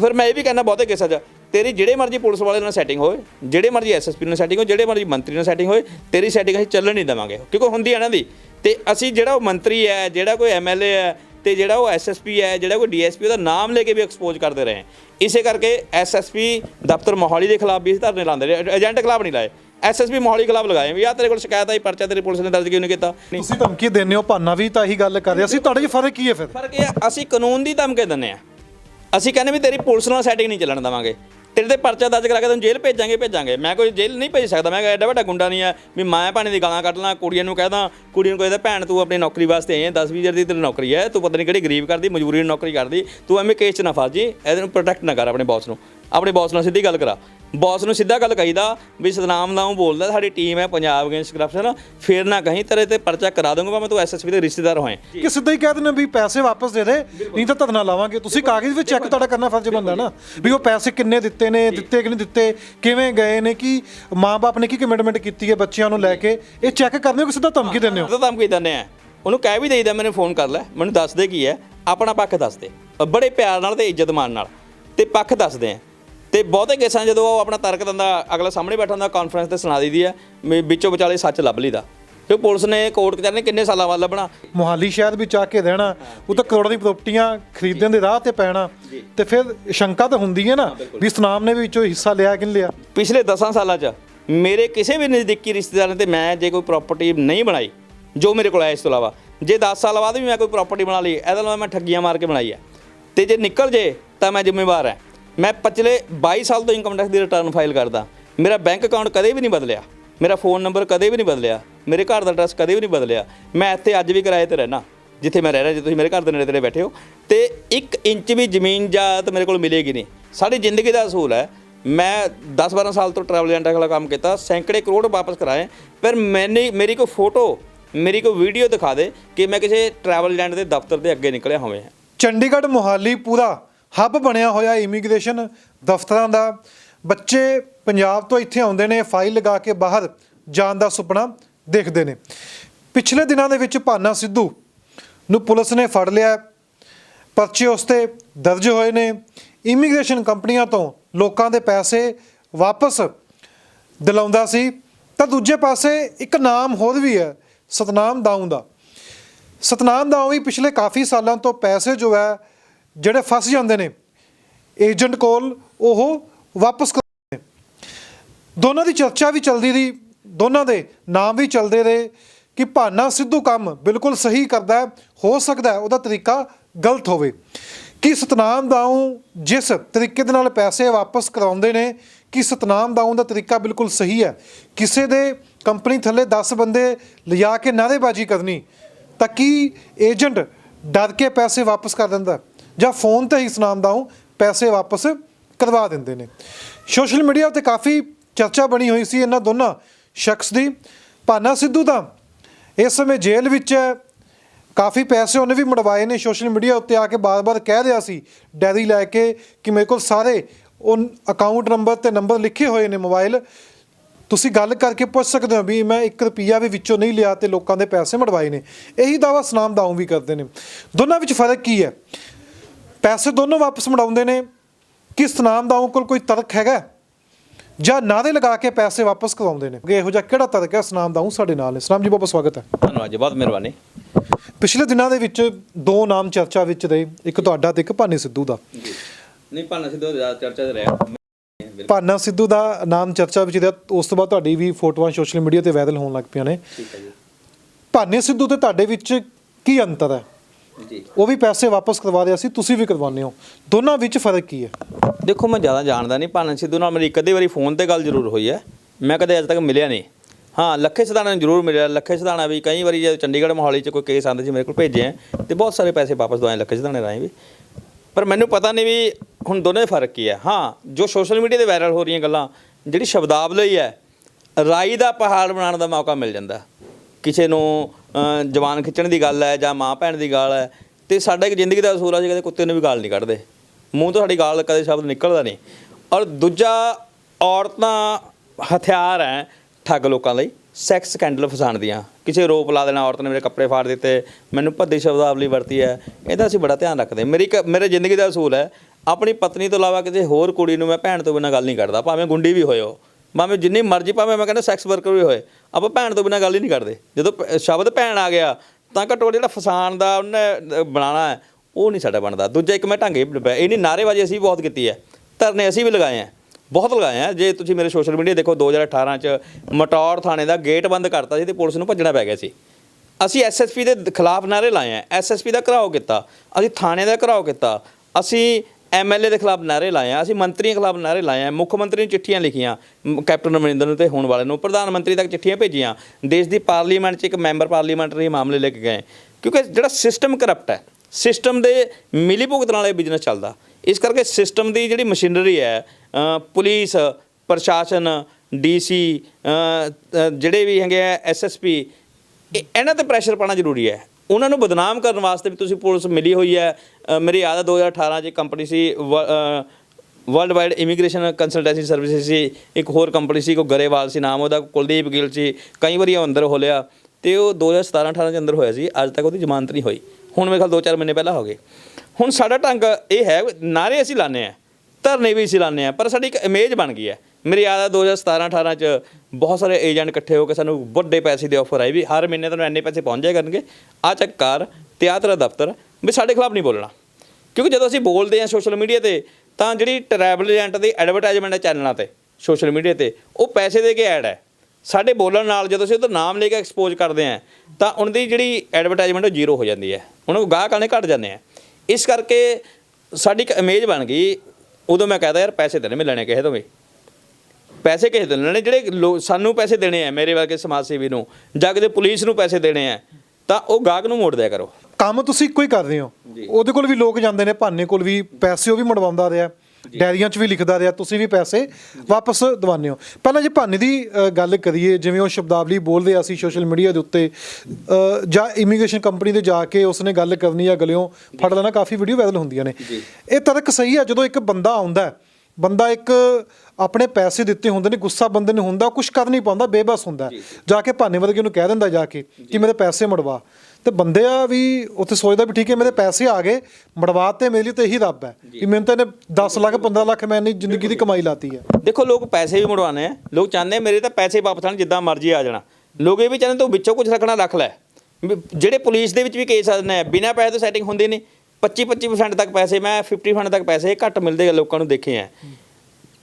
ਫਿਰ ਮੈਂ ਇਹ ਵੀ ਕਹਿੰਦਾ ਬਹੁਤੇ ਕੇਸਾਂ 'ਚ, ਤੇਰੀ ਜਿਹੜੇ ਮਰਜ਼ੀ ਪੁਲਿਸ ਵਾਲੇ ਨਾਲ ਸੈਟਿੰਗ ਹੋਏ, ਜਿਹੜੇ ਮਰਜ਼ੀ ਐਸਐਸਪੀ ਨਾਲ ਸੈਟਿੰਗ ਹੋਏ, ਜਿਹੜੇ ਮਰਜ਼ੀ ਮੰਤਰੀ ਨਾਲ ਸੈਟਿੰਗ ਹੋਏ, ਤੇਰੀ ਸੈਟਿੰਗ ਅਸੀਂ ਚੱਲਣ ਨਹੀਂ ਦੇਵਾਂਗੇ, ਕਿਉਂਕਿ ਹੁੰਦੀ ਹੈ ਨਾ ਦੀ। ਤੇ ਅਸੀਂ ਜਿਹੜਾ ਉਹ ਮੰਤਰੀ ਹੈ ਜਿਹੜਾ ਕੋਈ ਐਮਐਲਏ ਹੈ ਤੇ ਜਿਹੜਾ ਉਹ ਐਸਐਸਪੀ ਹੈ ਜਿਹੜਾ ਕੋਈ ਡੀਐਸਪੀ ਉਹਦਾ ਨਾਮ ਲੈ ਕੇ ਵੀ ਐਕਸਪੋਜ਼ ਕਰਦੇ ਰਹੇ। ਇਸੇ ਕਰਕੇ ਐਸਐਸਪੀ ਦਫ਼ਤਰ ਮੋਹਾਲੀ ਦੇ ਖਿਲਾਫ ਵੀ ਧਰਨੇ ਲਾਉਂਦੇ ਰਹੇ, ਏਜੰਟ ਖਿਲਾਫ ਨਹੀਂ ਲਾਏ। ਐਸਐਸਪੀ ਮੋਹਾਲੀ ਖਿਲਾਫ ਲਗਾਏ ਵੀ ਆ ਤੇਰੇ ਕੋਲ ਸ਼ਿਕਾਇਤ ਆਈ ਪਰਚਾ ਤੇਰੀ ਪੁਲਿਸ ਨੇ ਦਰਜ ਕਿਉਂ ਨਹੀਂ ਕੀਤਾ? ਤੁਸੀਂ ਧਮਕੀ ਦਿੰਦੇ ਹੋ ਭਾਨਾ ਵੀ ਤਾਂ ਇਹੀ ਗੱਲ ਕਰ ਰਿਹਾ। ਸੀ ਤੁਹਾਡੇ 'ਚ ਫ਼ਰਕ ਕੀ ਹੈ ਫਿਰ? ਫ਼ਰਕ ਇਹ ਅਸੀਂ ਕਾਨੂੰਨ ਦੀ ਧਮਕੇ ਦਿੰਦੇ ਆ। ਅਸੀਂ ਕਹਿੰਦੇ ਵੀ ਤੇਰੀ ਪੁਲਿਸ ਨਾਲ ਸੈਟਿੰਗ ਨਹੀਂ ਚੱਲਣ ਦੇਵਾਂਗੇ। ਤੇਰੇ ਤੇ ਪਰਚਾ ਦਰਜ ਕਰਾ ਕੇ ਤੈਨੂੰ ਜੇਲ੍ਹ ਭੇਜਾਂਗੇ ਭੇਜਾਂਗੇ। ਮੈਂ ਕੋਈ ਜੇਲ੍ਹ ਨਹੀਂ ਭੇਜ ਸਕਦਾ। ਮੈਂ ਐਡਾ ਵੱਡਾ ਗੁੰਡਾ ਨਹੀਂ ਆ ਵੀ ਮਾਂ ਭਾਣੇ ਦੀ ਗਾਲਾਂ ਕੱਢ ਲਾਂ ਕੁੜੀਆਂ ਨੂੰ ਕਹਿਦਾ ਕੁੜੀ ਨੂੰ ਕਹਿੰਦਾ ਭੈਣ ਤੂੰ ਆਪਣੀ ਨੌਕਰੀ ਵਾਸਤੇ ਹੈ 10 20 ਹਜ਼ਾਰ ਦੀ ਤੇਰੀ ਨੌਕਰੀ ਹੈ ਤੂੰ ਪਤਾ ਨਹੀਂ ਕਿਹੜੀ ਗਰੀਬ ਕਰਦੀ ਮਜਬੂਰੀ ਨੌਕਰੀ ਕਰਦੀ ਤੂੰ ਐਵੇਂ ਕੇਸ 'ਚ ਨਾ ਫਸ ਜੀ ਇਹਦੇ ਨੂੰ ਪ੍ਰੋਟੈਕਟ ਨਾ ਕਰ ਆਪਣੇ ਬੌਸ ਨੂੰ। ਆਪਣੇ ਬੌਸ ਨਾਲ ਸਿੱਧੀ ਗੱਲ ਕਰਾ। ਬੌਸ ਨੂੰ ਸਿੱਧਾ ਗੱਲ ਕਹੀਦਾ ਵੀ ਸਤਨਾਮ ਦਾ ਉਹ ਬੋਲਦਾ ਸਾਡੀ ਟੀਮ ਹੈ ਪੰਜਾਬ ਅਗੇਂਸਟ ਕਰਪਸ਼ਨ ਫਿਰ ਨਾ ਕਹੀਂ ਤੇਰੇ ਤੇ ਪਰਚਾ ਕਰਾ ਦੂੰਗਾ ਮੈਂ ਤੂੰ ਐਸਐਸਪੀ ਦੇ ਰਿਸ਼ਤੇਦਾਰ ਹੋਏ। ਕਿ ਸਿੱਧਾ ਹੀ ਕਹਿ ਦਿੰਦੇ ਵੀ ਪੈਸੇ ਵਾਪਸ ਦੇ ਦੇ ਨਹੀਂ ਤਾਂ ਧਰਨਾ ਲਾਵਾਂਗੇ। ਤੁਸੀਂ ਕਾਗਜ਼ ਵਿੱਚ ਚੈੱਕ ਤੁਹਾਡਾ ਕਰਨਾ ਫਰਜ਼ ਬਣਦਾ ਨਾ ਵੀ ਉਹ ਪੈਸੇ ਕਿੰਨੇ ਦਿੱਤੇ ਨੇ ਦਿੱਤੇ ਕਿ ਨਹੀਂ ਦਿੱਤੇ ਕਿਵੇਂ ਗਏ ਨੇ ਕਿ ਮਾਪੇ ਨੇ ਕੀ ਕਮਿਟਮੈਂਟ ਕੀਤੀ ਹੈ ਬੱਚਿਆਂ ਨੂੰ ਲੈ ਕੇ ਇਹ ਚੈੱਕ ਕਰਨੇ ਹੋ ਕਿ ਸਿੱਧਾ ਧਮਕੀ ਦਿੰਦੇ ਹੋ? ਉਹਦਾ ਧਮਕੀ ਦਿੰਦੇ ਆ। ਉਹਨੂੰ ਕਹਿ ਵੀ ਦੇਈਦਾ ਮੈਨੂੰ ਫੋਨ ਕਰ ਲੈ ਮੈਨੂੰ ਦੱਸ ਦੇ ਕੀ ਹੈ। ਆਪਣਾ ਪੱਖ ਦੱਸ ਦੇ ਬੜੇ ਪਿਆਰ ਨਾਲ ਤੇ ਇੱਜ਼ਤ ਮਾਨ ਨਾਲ ਤੇ ਪੱਖ ਦੱਸਦੇ ਆ। ਤੇ ਬਹੁਤੇ ਕੇਸਾਂ ਜਦੋਂ ਉਹ ਆਪਣਾ ਤਰਕ ਦਿੰਦਾ ਅਗਲਾ ਸਾਹਮਣੇ ਬੈਠਾ ਹੁੰਦਾ ਕਾਨਫਰੰਸ ਤੇ ਸੁਣਾ ਦਈਦੀ ਆ ਵਿੱਚੋਂ ਵਿਚਾਲੇ ਸੱਚ ਲੱਭ ਲਈਦਾ। ਤੇ ਪੁਲਿਸ ਨੇ ਕੋਰਟ ਕਚਹਿਰੀ ਨੇ ਕਿੰਨੇ ਸਾਲਾਂ ਬਾਅਦ ਲੱਭਣਾ? ਮੋਹਾਲੀ ਸ਼ਹਿਰ ਵਿੱਚ ਆ ਕੇ ਰਹਿਣਾ ਉਹ ਤਾਂ ਕਰੋੜਾਂ ਦੀ ਪ੍ਰਾਪਰਟੀਆਂ ਖਰੀਦਣ ਦੇ ਰਾਹ ਤੇ ਪੈਣਾ। ਤੇ ਫਿਰ ਸ਼ੰਕਾ ਤਾਂ ਹੁੰਦੀ ਹੈ ਨਾ ਵੀ ਸਤਨਾਮ ਨੇ ਵੀ ਵਿੱਚੋਂ ਹਿੱਸਾ ਲਿਆ ਕਿ ਨਹੀਂ ਲਿਆ? ਪਿਛਲੇ 10 ਸਾਲਾਂ 'ਚ ਮੇਰੇ ਕਿਸੇ ਵੀ ਨਜ਼ਦੀਕੀ ਰਿਸ਼ਤੇਦਾਰ ਨੇ ਤੇ ਮੈਂ ਜੇ ਕੋਈ ਪ੍ਰਾਪਰਟੀ ਨਹੀਂ ਬਣਾਈ ਜੋ ਮੇਰੇ ਕੋਲ ਹੈ ਇਸ ਤੋਂ ਇਲਾਵਾ ਜੇ 10 ਸਾਲ ਬਾਅਦ ਵੀ ਮੈਂ ਕੋਈ ਪ੍ਰਾਪਰਟੀ ਬਣਾ ਲਈ ਇਹਦੇ ਨਾਲ ਮੈਂ ਠੱਗੀਆਂ ਮਾਰ ਕੇ ਬਣਾਈ ਹੈ। ਤੇ ਜੇ ਨਿਕਲ ਜੇ ਤਾਂ ਮੈਂ ਜ਼ਿੰਮੇਵਾਰ ਹਾਂ। ਮੈਂ ਪਿਛਲੇ 22 ਸਾਲ ਤੋਂ ਇਨਕਮ ਟੈਕਸ ਦੀ ਰਿਟਰਨ ਫਾਈਲ ਕਰਦਾ। ਮੇਰਾ ਬੈਂਕ ਅਕਾਊਂਟ ਕਦੇ ਵੀ ਨਹੀਂ ਬਦਲਿਆ। ਮੇਰਾ ਫੋਨ ਨੰਬਰ ਕਦੇ ਵੀ ਨਹੀਂ ਬਦਲਿਆ। ਮੇਰੇ ਘਰ ਦਾ ਐਡਰੈਸ ਕਦੇ ਵੀ ਨਹੀਂ ਬਦਲਿਆ। ਮੈਂ ਇੱਥੇ ਅੱਜ ਵੀ ਕਿਰਾਏ ਤੇ ਰਹਿਣਾ ਜਿੱਥੇ ਮੈਂ ਰਹਿ ਰਿਹਾ ਜੇ ਤੁਸੀਂ ਮੇਰੇ ਘਰ ਦੇ ਨੇੜੇ ਤੇੜੇ ਬੈਠੇ ਹੋ। ਤੇ 1 ਇੰਚ ਵੀ ਜ਼ਮੀਨ ਜਾਤ ਮੇਰੇ ਕੋਲ ਮਿਲੇਗੀ ਨਹੀਂ। ਸਾਡੀ ਜ਼ਿੰਦਗੀ ਦਾ ਅਸੂਲ ਹੈ। ਮੈਂ 10-12 ਸਾਲ ਤੋਂ ਟਰੈਵਲ ਏਜੰਟ ਵਾਲਾ ਕੰਮ ਕੀਤਾ। ਸੈਂਕੜੇ ਕਰੋੜ ਵਾਪਸ ਕਰਾਏ। ਪਰ ਮੈਨੇ ਮੇਰੀ ਕੋਈ ਫੋਟੋ ਮੇਰੀ ਕੋਈ ਵੀਡੀਓ ਦਿਖਾ ਦੇ ਕਿ ਮੈਂ ਕਿਸੇ ਟਰੈਵਲ ਏਜੰਟ ਦੇ ਦਫ਼ਤਰ ਦੇ ਅੱਗੇ ਨਿਕਲਿਆ ਹੋਵੇ। ਚੰਡੀਗੜ੍ਹ ਮੋਹਾਲੀ ਪੂਰਾ। ਹੱਬ ਬਣਿਆ ਹੋਇਆ ਇਮੀਗ੍ਰੇਸ਼ਨ ਦਫ਼ਤਰਾਂ ਦਾ। ਬੱਚੇ ਪੰਜਾਬ ਤੋਂ ਇੱਥੇ ਆਉਂਦੇ ਨੇ, ਫਾਈਲ ਲਗਾ ਕੇ ਬਾਹਰ ਜਾਣ ਦਾ ਸੁਪਨਾ ਦੇਖਦੇ ਨੇ। ਪਿਛਲੇ ਦਿਨਾਂ ਦੇ ਵਿੱਚ ਭਾਨਾ ਸਿੱਧੂ ਨੂੰ ਪੁਲਿਸ ਨੇ ਫੜ ਲਿਆ। ਪਰਚੇ ਉਸ ਤੇ ਦਰਜ ਹੋਏ ਨੇ। ਇਮੀਗ੍ਰੇਸ਼ਨ ਕੰਪਨੀਆਂ ਤੋਂ ਲੋਕਾਂ ਦੇ ਪੈਸੇ ਵਾਪਸ ਦਿਲਾਉਂਦਾ ਸੀ। ਤਾਂ ਦੂਜੇ ਪਾਸੇ ਇੱਕ ਨਾਮ ਹੋਰ ਵੀ ਹੈ, ਸਤਨਾਮ ਦਾਊ ਦਾ। ਸਤਨਾਮ ਦਾਊਂ ਵੀ ਪਿਛਲੇ ਕਾਫੀ ਸਾਲਾਂ ਤੋਂ ਪੈਸੇ ਜੋ ਹੈ ਜਿਹੜੇ ਫਸ ਜਾਂਦੇ ਨੇ ਏਜੰਟ ਕੋਲ ਉਹ ਵਾਪਸ ਕਰਦੇ ਨੇ ਦੋਨਾਂ ਦੀ ਚਰਚਾ ਵੀ ਚੱਲਦੀ ਰਹੀ, ਦੋਨਾਂ ਦੇ ਨਾਮ ਵੀ ਚੱਲਦੇ ਰਹੇ ਕਿ ਭਾਨਾ ਸਿੱਧੂ ਕੰਮ ਬਿਲਕੁਲ ਸਹੀ ਕਰਦਾ ਹੋ ਸਕਦਾ ਉਹਦਾ ਤਰੀਕਾ ਗਲਤ ਹੋਵੇ। ਕਿ ਸਤਨਾਮ ਦਾਊ ਜਿਸ ਤਰੀਕੇ ਦੇ ਨਾਲ ਪੈਸੇ ਵਾਪਸ ਕਰਾਉਂਦੇ ਨੇ, ਕਿ ਸਤਨਾਮ ਦਾਊ ਦਾ ਤਰੀਕਾ ਬਿਲਕੁਲ ਸਹੀ ਹੈ? ਕਿਸੇ ਦੇ ਕੰਪਨੀ ਥੱਲੇ 10 ਬੰਦੇ ਲਿਜਾ ਕੇ ਨਾਅਰੇਬਾਜ਼ੀ ਕਰਨੀ, ਤਾਂ ਕੀ ਏਜੰਟ ਡਰ ਕੇ ਪੈਸੇ ਵਾਪਸ ਕਰ ਦਿੰਦਾ? ਜਾਂ ਫੋਨ ਤੇ ਹੀ ਸਤਨਾਮ ਦਾਊ ਪੈਸੇ ਵਾਪਸ ਕਰਵਾ ਦਿੰਦੇ ਨੇ। ਸੋਸ਼ਲ ਮੀਡੀਆ ਉੱਤੇ ਕਾਫੀ ਚਰਚਾ ਬਣੀ ਹੋਈ ਸੀ ਇਹਨਾਂ ਦੋਨਾਂ ਸ਼ਖਸ ਦੀ। ਭਾਨਾ ਸਿੱਧੂ ਦਾ ਇਸ ਸਮੇਂ ਜੇਲ੍ਹ ਵਿੱਚ ਹੈ। ਕਾਫੀ ਪੈਸੇ ਉਹਨੇ ਵੀ ਮੜਵਾਏ ਨੇ ਸੋਸ਼ਲ ਮੀਡੀਆ ਉੱਤੇ ਆ ਕੇ ਬਾਰ-ਬਾਰ ਕਹਿ ਰਿਹਾ ਸੀ, ਡੈਰੀ ਲੈ ਕੇ ਕਿ ਮੇਰੇ ਕੋਲ ਸਾਰੇ ਉਹ ਅਕਾਊਂਟ ਨੰਬਰ ਤੇ ਨੰਬਰ ਲਿਖੇ ਹੋਏ ਨੇ ਮੋਬਾਈਲ। ਤੁਸੀਂ ਗੱਲ ਕਰਕੇ ਪੁੱਛ ਸਕਦੇ ਹੋ ਵੀ ਮੈਂ 1 ਰੁਪਿਆ ਵੀ ਵਿੱਚੋਂ ਨਹੀਂ ਲਿਆ ਤੇ ਲੋਕਾਂ ਦੇ ਪੈਸੇ ਮੜਵਾਏ ਨੇ। ਇਹੀ ਦਾਵਾ ਸਨਾਮ ਦਾਉਂ ਵੀ ਕਰਦੇ ਨੇ। ਦੋਨਾਂ ਵਿੱਚ ਫ਼ਰਕ ਕੀ ਹੈ? ਪੈਸੇ ਦੋਨੋਂ ਵਾਪਸ ਮੜਾਉਂਦੇ ਨੇ। ਕਿ ਸਨਾਮ ਦਾਉਂ ਕੋਲ ਕੋਈ ਤਰਕ ਹੈਗਾ? ਜਾਂ ਨਾਰੇ ਲਗਾ ਕੇ ਪੈਸੇ ਵਾਪਸ ਕਰਵਾਉਂਦੇ ਨੇ? ਕਿ ਇਹੋ ਜਿਹਾ ਕਿਹੜਾ ਤਰਕ ਹੈ? ਸਨਾਮ ਦਾਉਂ ਸਾਡੇ ਨਾਲ ਹੈ ਸਨਾਮ ਜੀ ਬਹੁਤ ਸਵਾਗਤ ਹੈ। ਧੰਨਵਾਦ ਜੀ ਬਹੁਤ ਮਿਹਰਬਾਨੀ। ਪਿਛਲੇ ਦਿਨਾਂ ਦੇ ਵਿੱਚ ਦੋ ਨਾਮ ਚਰਚਾ ਵਿੱਚ ਰਹੇ। ਇੱਕ ਤੁਹਾਡਾ ਤੇ ਇੱਕ ਭਾਨੀ ਸਿੱਧੂ ਦਾ। ਨਹੀਂ ਭਾਨਾ ਸਿੱਧੂ ਦਾ ਚਰਚਾ ਤੇ ਰਿਹਾ ਭਾਨਾ ਸਿੱਧੂ ਦਾ ਨਾਮ ਚਰਚਾ ਵਿੱਚ ਰਿਹਾ। ਉਸ ਤੋਂ ਬਾਅਦ ਤੁਹਾਡੀ ਵੀ ਫੋਟੋਆਂ ਸੋਸ਼ਲ ਮੀਡੀਆ ਤੇ ਵਾਇਰਲ ਹੋਣ ਲੱਗ ਪਈਆਂ ਨੇ। ਠੀਕ ਹੈ ਜੀ। ਭਾਨੇ ਸਿੱਧੂ ਤੇ ਤੁਹਾਡੇ ਵਿੱਚ ਕੀ ਅੰਤਰ ਹੈ? ਜੀ। ਉਹ ਵੀ ਪੈਸੇ ਵਾਪਸ ਕਰਵਾ ਰਿਹਾ ਸੀ ਤੁਸੀਂ ਵੀ ਕਰਵਾਉਂਦੇ ਹੋ। ਦੋਨਾਂ ਵਿੱਚ ਫ਼ਰਕ ਕੀ ਹੈ? ਦੇਖੋ ਮੈਂ ਜ਼ਿਆਦਾ ਜਾਣਦਾ ਨਹੀਂ ਭਾਨਾ ਸਿੱਧੂ ਨਾਲ ਮੇਰੀ ਇੱਕ ਅੱਧੀ ਵਾਰੀ ਫੋਨ ਤੇ ਗੱਲ ਜ਼ਰੂਰ ਹੋਈ ਹੈ। ਮੈਂ ਕਦੇ ਅਜੇ ਤੱਕ ਮਿਲਿਆ ਨਹੀਂ। ਹਾਂ ਲੱਖੇ ਸਦਾਣਾ ਨੂੰ ਜ਼ਰੂਰ ਮਿਲਿਆ। ਲੱਖੇ ਸਦਾਣਾ ਵੀ ਕਈ ਵਾਰੀ ਜਦ ਚੰਡੀਗੜ੍ਹ ਮੋਹਾਲੀ 'ਚ ਕੋਈ ਕੇਸ ਆਉਂਦੇ ਸੀ ਮੇਰੇ ਕੋਲ ਭੇਜੇ ਹੈ ਤੇ ਬਹੁਤ ਸਾਰੇ ਪੈਸੇ ਵਾਪਸ ਦਵਾਏ ਲੱਖੇ ਸਦਾਣੇ ਰਾਹੀਂ ਵੀ। ਪਰ ਮੈਨੂੰ ਪਤਾ ਨਹੀਂ ਵੀ ਹੁਣ ਦੋਨੇ ਫ਼ਰਕ ਕੀ ਹੈ। ਹਾਂ ਜੋ ਸੋਸ਼ਲ ਮੀਡੀਆ ਤੇ ਵਾਇਰਲ ਹੋ ਰਹੀਆਂ ਗੱਲਾਂ ਜਿਹੜੀ ਸ਼ਬਦਾਵਲੀ ਹੈ ਰਾਈ ਦਾ ਪਹਾੜ ਬਣਾਉਣ ਦਾ ਮੌਕਾ ਮਿਲ ਜਾਂਦਾ। ਕਿਸੇ ਨੂੰ ਜਵਾਨ ਖਿੱਚਣ ਦੀ ਗੱਲ ਹੈ ਜਾਂ ਮਾਂ ਭੈਣ ਦੀ ਗਾਲ ਹੈ ਤੇ ਸਾਡਾ ਇੱਕ ਜ਼ਿੰਦਗੀ ਦਾ ਅਸੂਲ ਆ ਜੀ ਕਦੇ ਕੁੱਤੇ ਨੂੰ ਵੀ ਗਾਲ ਨਹੀਂ ਕੱਢਦੇ। ਮੂੰਹ ਤੋਂ ਸਾਡੀ ਗਾਲ ਕਦੇ ਸ਼ਬਦ ਨਿਕਲਦਾ ਨਹੀਂ। ਔਰ ਦੂਜਾ, ਔਰਤਾਂ ਹਥਿਆਰ ਹੈ ਠੱਗ ਲੋਕਾਂ ਲਈ ਸੈਕਸ ਸਕੈਂਡਲ ਫਸਾਣ ਦੀਆਂ। ਕਿਸੇ ਰੋਪ ਲਾ ਦੇਣਾ, ਔਰਤ ਨੇ ਮੇਰੇ ਕੱਪੜੇ ਫਾੜ ਦਿੱਤੇ, ਮੈਨੂੰ ਭੱਦੀ ਸ਼ਬਦਾਵਲੀ ਵਰਤੀ ਹੈ, ਇਹਦਾ ਅਸੀਂ ਬੜਾ ਧਿਆਨ ਰੱਖਦੇ ਮੇਰੀ ਇੱਕ- ਮੇਰੇ ਜ਼ਿੰਦਗੀ ਦਾ ਅਸੂਲ ਹੈ, ਆਪਣੀ ਪਤਨੀ ਤੋਂ ਇਲਾਵਾ ਕਿਸੇ ਹੋਰ ਕੁੜੀ ਨੂੰ ਮੈਂ ਭੈਣ ਤੋਂ ਬਿਨਾਂ ਗੱਲ ਨਹੀਂ ਕਰਦਾ, ਭਾਵੇਂ ਗੁੰਡੀ ਵੀ ਹੋਏ ਹੋ ਭਾਵੇਂ ਜਿੰਨੀ ਮਰਜ਼ੀ ਭਾਵੇਂ ਮੈਂ ਕਹਿੰਦਾ ਸੈਕਸ ਵਰਕਰ ਵੀ ਹੋਏ ਆਪਾਂ ਭੈਣ ਤੋਂ ਬਿਨਾਂ ਗੱਲ ਹੀ ਨਹੀਂ ਕਰਦੇ। ਜਦੋਂ ਪ- ਸ਼ਬਦ ਭੈਣ ਆ ਗਿਆ ਤਾਂ ਘੱਟੋ ਘੱਟ ਜਿਹੜਾ ਫਸਾਨ ਦਾ ਉਹਨੇ ਅ, ਬਣਾਉਣਾ ਹੈ ਉਹ ਨਹੀਂ ਸਾਡਾ ਬਣਦਾ। ਦੂਜਾ ਇੱਕ ਮੈਂ ਢੰਗੇ ਇਹ ਨਹੀਂ ਨਾਅਰੇਬਾਜ਼ੀ ਅਸੀਂ ਵੀ ਬਹੁਤ ਕੀਤੀ ਹੈ। ਧਰਨੇ ਅਸੀਂ ਵੀ ਲਗਾਏ ਆ ਬਹੁਤ ਲਗਾਏ ਆ ਜੇ ਤੁਸੀਂ ਮੇਰੇ ਸੋਸ਼ਲ ਮੀਡੀਆ ਦੇਖੋ 2018 ਚ ਮਟੌਰ ਥਾਣੇ ਦਾ ਗੇਟ ਬੰਦ ਕਰਤਾ ਸੀ ਤੇ ਪੁਲਿਸ ਨੂੰ ਭੱਜਣਾ ਪੈ ਗਿਆ ਸੀ। ਅਸੀਂ ਐਸਐਸਪੀ ਦੇ ਖਿਲਾਫ ਨਾਰੇ ਲਾਏ ਆ ਐਸਐਸਪੀ ਦਾ ਘਰਾਓ ਕੀਤਾ ਅਸੀਂ ਥਾਣੇ ਦਾ ਘਰਾਓ ਕੀਤਾ। ਅਸੀਂ ਐਮਐਲਏ ਦੇ ਖਿਲਾਫ ਨਾਰੇ ਲਾਏ ਆ, ਅਸੀਂ ਮੰਤਰੀਆਂ ਖਿਲਾਫ ਨਾਰੇ ਲਾਏ ਆ, ਮੁੱਖ ਮੰਤਰੀ ਨੂੰ ਚਿੱਠੀਆਂ ਲਿਖੀਆਂ ਕੈਪਟਨ ਅਮਰਿੰਦਰ ਨੂੰ ਤੇ ਹੋਣ ਵਾਲੇ ਨੂੰ, ਪ੍ਰਧਾਨ ਮੰਤਰੀ ਤੱਕ ਚਿੱਠੀਆਂ ਭੇਜੀਆਂ, ਦੇਸ਼ ਦੀ ਪਾਰਲੀਮੈਂਟ 'ਚ ਇੱਕ ਮੈਂਬਰ ਪਾਰਲੀਮੈਂਟਰੀ ਮਾਮਲੇ ਲੈ ਕੇ ਗਏ, ਕਿਉਂਕਿ ਜਿਹੜਾ ਸਿਸਟਮ ਕਰਪਟ ਹੈ, ਸਿਸਟਮ ਦੇ ਮਿਲੀ ਭੁਗਤ ਨਾਲ ਇਹ ਬਿਜ਼ਨਸ ਚੱਲਦਾ, ਇਸ ਕਰਕੇ ਸਿਸਟਮ ਦੀ ਜਿਹੜੀ ਮਸ਼ੀਨਰੀ ਹੈ ਪੁਲਿਸ, ਪ੍ਰਸ਼ਾਸਨ ਡੀਸੀ ਜਿਹੜੇ ਵੀ ਹੈਗੇ ਆ ਐਸਐਸਪੀ ਇਹਨਾਂ ਤੇ ਪ੍ਰੈਸ਼ਰ ਪਾਉਣਾ ਜ਼ਰੂਰੀ ਹੈ। ਉਹਨਾਂ ਨੂੰ ਬਦਨਾਮ ਕਰਨ ਵਾਸਤੇ ਵੀ ਤੁਸੀਂ ਪੁਲਿਸ ਮਿਲੀ ਹੋਈ ਹੈ। ਮੇਰੀ ਯਾਦ ਹੈ 2018 ਚ ਇੱਕ ਕੰਪਨੀ ਸੀ world wide immigration consultancy services ਸੀ। ਇੱਕ ਹੋਰ ਕੰਪਨੀ ਸੀ ਕੋ ਗਰੇਵਾਲ ਸੀ, ਨਾਮ ਉਹਦਾ ਕੁਲਦੀਪ ਗਿੱਲ ਸੀ। ਕਈ ਵਾਰੀ ਉਹ ਅੰਦਰ ਹੋ ਲਿਆ ਤੇ ਉਹ 2017 18 ਚ ਅੰਦਰ ਹੋਇਆ ਸੀ, ਅੱਜ ਤੱਕ ਉਹਦੀ ਜ਼ਮਾਨਤ ਨਹੀਂ ਹੋਈ। ਹੁਣ ਮੇਰੇ ਖਿਆਲ 2-4 ਮਹੀਨੇ ਪਹਿਲਾਂ ਹੋ ਗਏ। ਹੁਣ ਸਾਡਾ ਢੰਗ ਇਹ ਹੈ, ਨਾਰੇ ਅਸੀਂ ਲਾਣੇ ਆ ਧਰਨੇ ਵੀ ਅਸੀਂ ਲਾਉਂਦੇ ਆ ਪਰ ਸਾਡੀ ਇੱਕ ਇਮੇਜ ਬਣ ਗਈ ਹੈ। ਮੇਰੀ ਯਾਦ ਆ 2017 18 ਚ ਬਹੁਤ ਸਾਰੇ ਏਜੰਟ ਇਕੱਠੇ ਹੋ ਕੇ ਸਾਨੂੰ ਵੱਡੇ ਪੈਸੇ ਦੇ ਆਫਰ ਆਏ ਵੀ ਹਰ ਮਹੀਨੇ ਤੁਹਾਨੂੰ ਇੰਨੇ ਪੈਸੇ ਪਹੁੰਚ ਜਾਇਆ ਕਰਨਗੇ। ਆ ਚੱਕ ਕਾਰ, ਤੇ ਆਹ ਤੇਰਾ ਦਫ਼ਤਰ, ਵੀ ਸਾਡੇ ਖਿਲਾਫ ਨਹੀਂ ਬੋਲਣਾ। ਕਿਉਂਕਿ ਜਦੋਂ ਅਸੀਂ ਬੋਲਦੇ ਆ ਸੋਸ਼ਲ ਮੀਡੀਆ ਤੇ, ਤਾਂ ਜਿਹੜੀ ਟਰੈਵਲ ਏਜੰਟ ਦੀ ਐਡਵਰਟਾਈਜ਼ਮੈਂਟ ਹੈ ਚੈਨਲਾਂ ਤੇ ਸੋਸ਼ਲ ਮੀਡੀਆ ਤੇ, ਉਹ ਪੈਸੇ ਦੇ ਕੇ ਐਡ ਹੈ। ਸਾਡੇ ਬੋਲਣ ਨਾਲ ਜਦੋਂ ਅਸੀਂ ਉਹਦਾ ਨਾਮ ਲੈ ਕੇ ਐਕਸਪੋਜ਼ ਕਰਦੇ ਆ ਤਾਂ ਉਹਨਾਂ ਦੀ ਜਿਹੜੀ ਐਡਵਰਟਾਈਜ਼ਮੈਂਟ ਉਹ ਜ਼ੀਰੋ ਹੋ ਜਾਂਦੀ ਹੈ। ਉਹਨਾਂ ਨੂੰ ਗਾਹਕ ਆਣੇ ਘਟ ਜਾਂਦੇ ਆ। ਇਸ ਕਰਕੇ ਸਾਡੀ ਇੱਕ ਇਮੇਜ ਬਣ ਗਈ। ਉਦੋਂ ਮੈਂ ਕਹਦਾ ਯਾਰ, ਪੈਸੇ ਤਾਂ ਨਹੀਂ ਲੈਣੇ ਕਿਸੇ ਤੋਂ ਵੀ। ਪੈਸੇ ਕਿਸੇ ਨਹੀਂ ਲੈਣੇ? ਜਿਹੜੇ ਸਾਨੂੰ ਪੈਸੇ ਦੇਣੇ ਆ ਮੇਰੇ ਵਰਗੇ ਸਮਾਜ ਸੇਵੀ ਨੂੰ ਜਾਂ ਕਿਤੇ ਪੁਲਿਸ ਨੂੰ ਪੈਸੇ ਦੇਣੇ ਆ ਤਾਂ ਉਹ ਗਾਹਕ ਨੂੰ ਮੋੜ ਦਿਆ ਕਰੋ। ਕੰਮ ਤੁਸੀਂ ਇੱਕੋ ਹੀ ਕਰਦੇ ਹੋ। ਉਹਦੇ ਕੋਲ ਵੀ ਲੋਕ ਜਾਂਦੇ ਨੇ ਭਾਨੇ ਕੋਲ ਵੀ ਪੈਸੇ ਉਹ ਵੀ ਮੜਵਾਉਂਦਾ ਰਿਹਾ ਡੈਰੀਆਂ 'ਚ ਵੀ ਲਿਖਦਾ ਰਿਹਾ ਤੁਸੀਂ ਵੀ ਪੈਸੇ ਵਾਪਸ ਦਿਵਾਉਂਦੇ ਹੋ। ਪਹਿਲਾਂ ਜੇ ਭਾਨੇ ਦੀ ਗੱਲ ਕਰੀਏ ਜਿਵੇਂ ਉਹ ਸ਼ਬਦਾਵਲੀ ਬੋਲ ਰਿਹਾ ਸੀ ਸੋਸ਼ਲ ਮੀਡੀਆ ਦੇ ਉੱਤੇ ਜਾਂ ਇਮੀਗ੍ਰੇਸ਼ਨ ਕੰਪਨੀ ਦੇ ਜਾ ਕੇ ਉਸਨੇ ਗੱਲ ਕਰਨੀ ਜਾਂ ਗਲਿਓਂ ਫੜ ਲੈਣਾ ਕਾਫੀ ਵੀਡੀਓ ਵਾਇਰਲ ਹੁੰਦੀਆਂ ਨੇ। ਇਹ ਤਰਕ ਸਹੀ ਹੈ ਜਦੋਂ ਇੱਕ ਬੰਦਾ ਆਉਂਦਾ ਹੈ, ਬੰਦਾ ਇੱਕ ਆਪਣੇ ਪੈਸੇ ਦਿੱਤੇ ਹੁੰਦੇ ਨੇ ਗੁੱਸਾ ਬੰਦੇ ਨੂੰ ਹੁੰਦਾ ਕੁਝ ਕਰ ਨਹੀਂ ਪਾਉਂਦਾ ਬੇਬਸ ਹੁੰਦਾ। ਜਾ ਕੇ ਭਾਨੇ ਵਰਗੇ ਨੂੰ ਕਹਿ ਦਿੰਦਾ ਜਾ ਕੇ ਕਿ ਮੇਰੇ ਪੈਸੇ ਮੜਵਾ। ਤੇ ਬੰਦੇ ਆ ਵੀ ਉੱਥੇ ਸੋਚਦਾ ਵੀ ਠੀਕ ਹੈ ਮੇਰੇ ਪੈਸੇ ਆ ਗਏ ਮੜਵਾ ਤੇ ਮੇਰੇ ਲਈ ਤੇ ਇਹੀ ਰੱਬ ਹੈ। ਕਿ ਮੈਨੂੰ ਤਾਂ ਇਹਨੇ 10 ਲੱਖ 15 ਲੱਖ ਮੈਂ ਇੰਨੀ ਜ਼ਿੰਦਗੀ ਦੀ ਕਮਾਈ ਲਾਤੀ ਹੈ। ਦੇਖੋ ਲੋਕ ਪੈਸੇ ਵੀ ਮੁੜਵਾਉਂਦੇ ਆ। ਲੋਕ ਚਾਹੁੰਦੇ ਆ ਮੇਰੇ ਤਾਂ ਪੈਸੇ ਵਾਪਸ ਆਣ ਜਿੱਦਾਂ ਮਰਜ਼ੀ ਆ ਜਾਣਾ। ਲੋਕ ਇਹ ਵੀ ਚਾਹੁੰਦੇ ਤੂੰ ਵਿੱਚੋਂ ਕੁਝ ਰੱਖਣਾ ਰੱਖ ਲੈ। ਜਿਹੜੇ ਪੁਲਿਸ ਦੇ ਵਿੱਚ ਵੀ ਕੇਸ ਆਉਂਦੇ ਨੇ ਬਿਨਾਂ ਪੈਸੇ ਤੋਂ ਸੈਟਿੰਗ ਹੁੰਦੀ ਨਹੀਂ। 25 25% ਤੱਕ ਪੈਸੇ, ਮੈਂ 50% ਤੱਕ ਪੈਸੇ ਘੱਟ ਮਿਲਦੇ ਆ ਲੋਕਾਂ ਨੂੰ ਦੇਖੇ ਆ।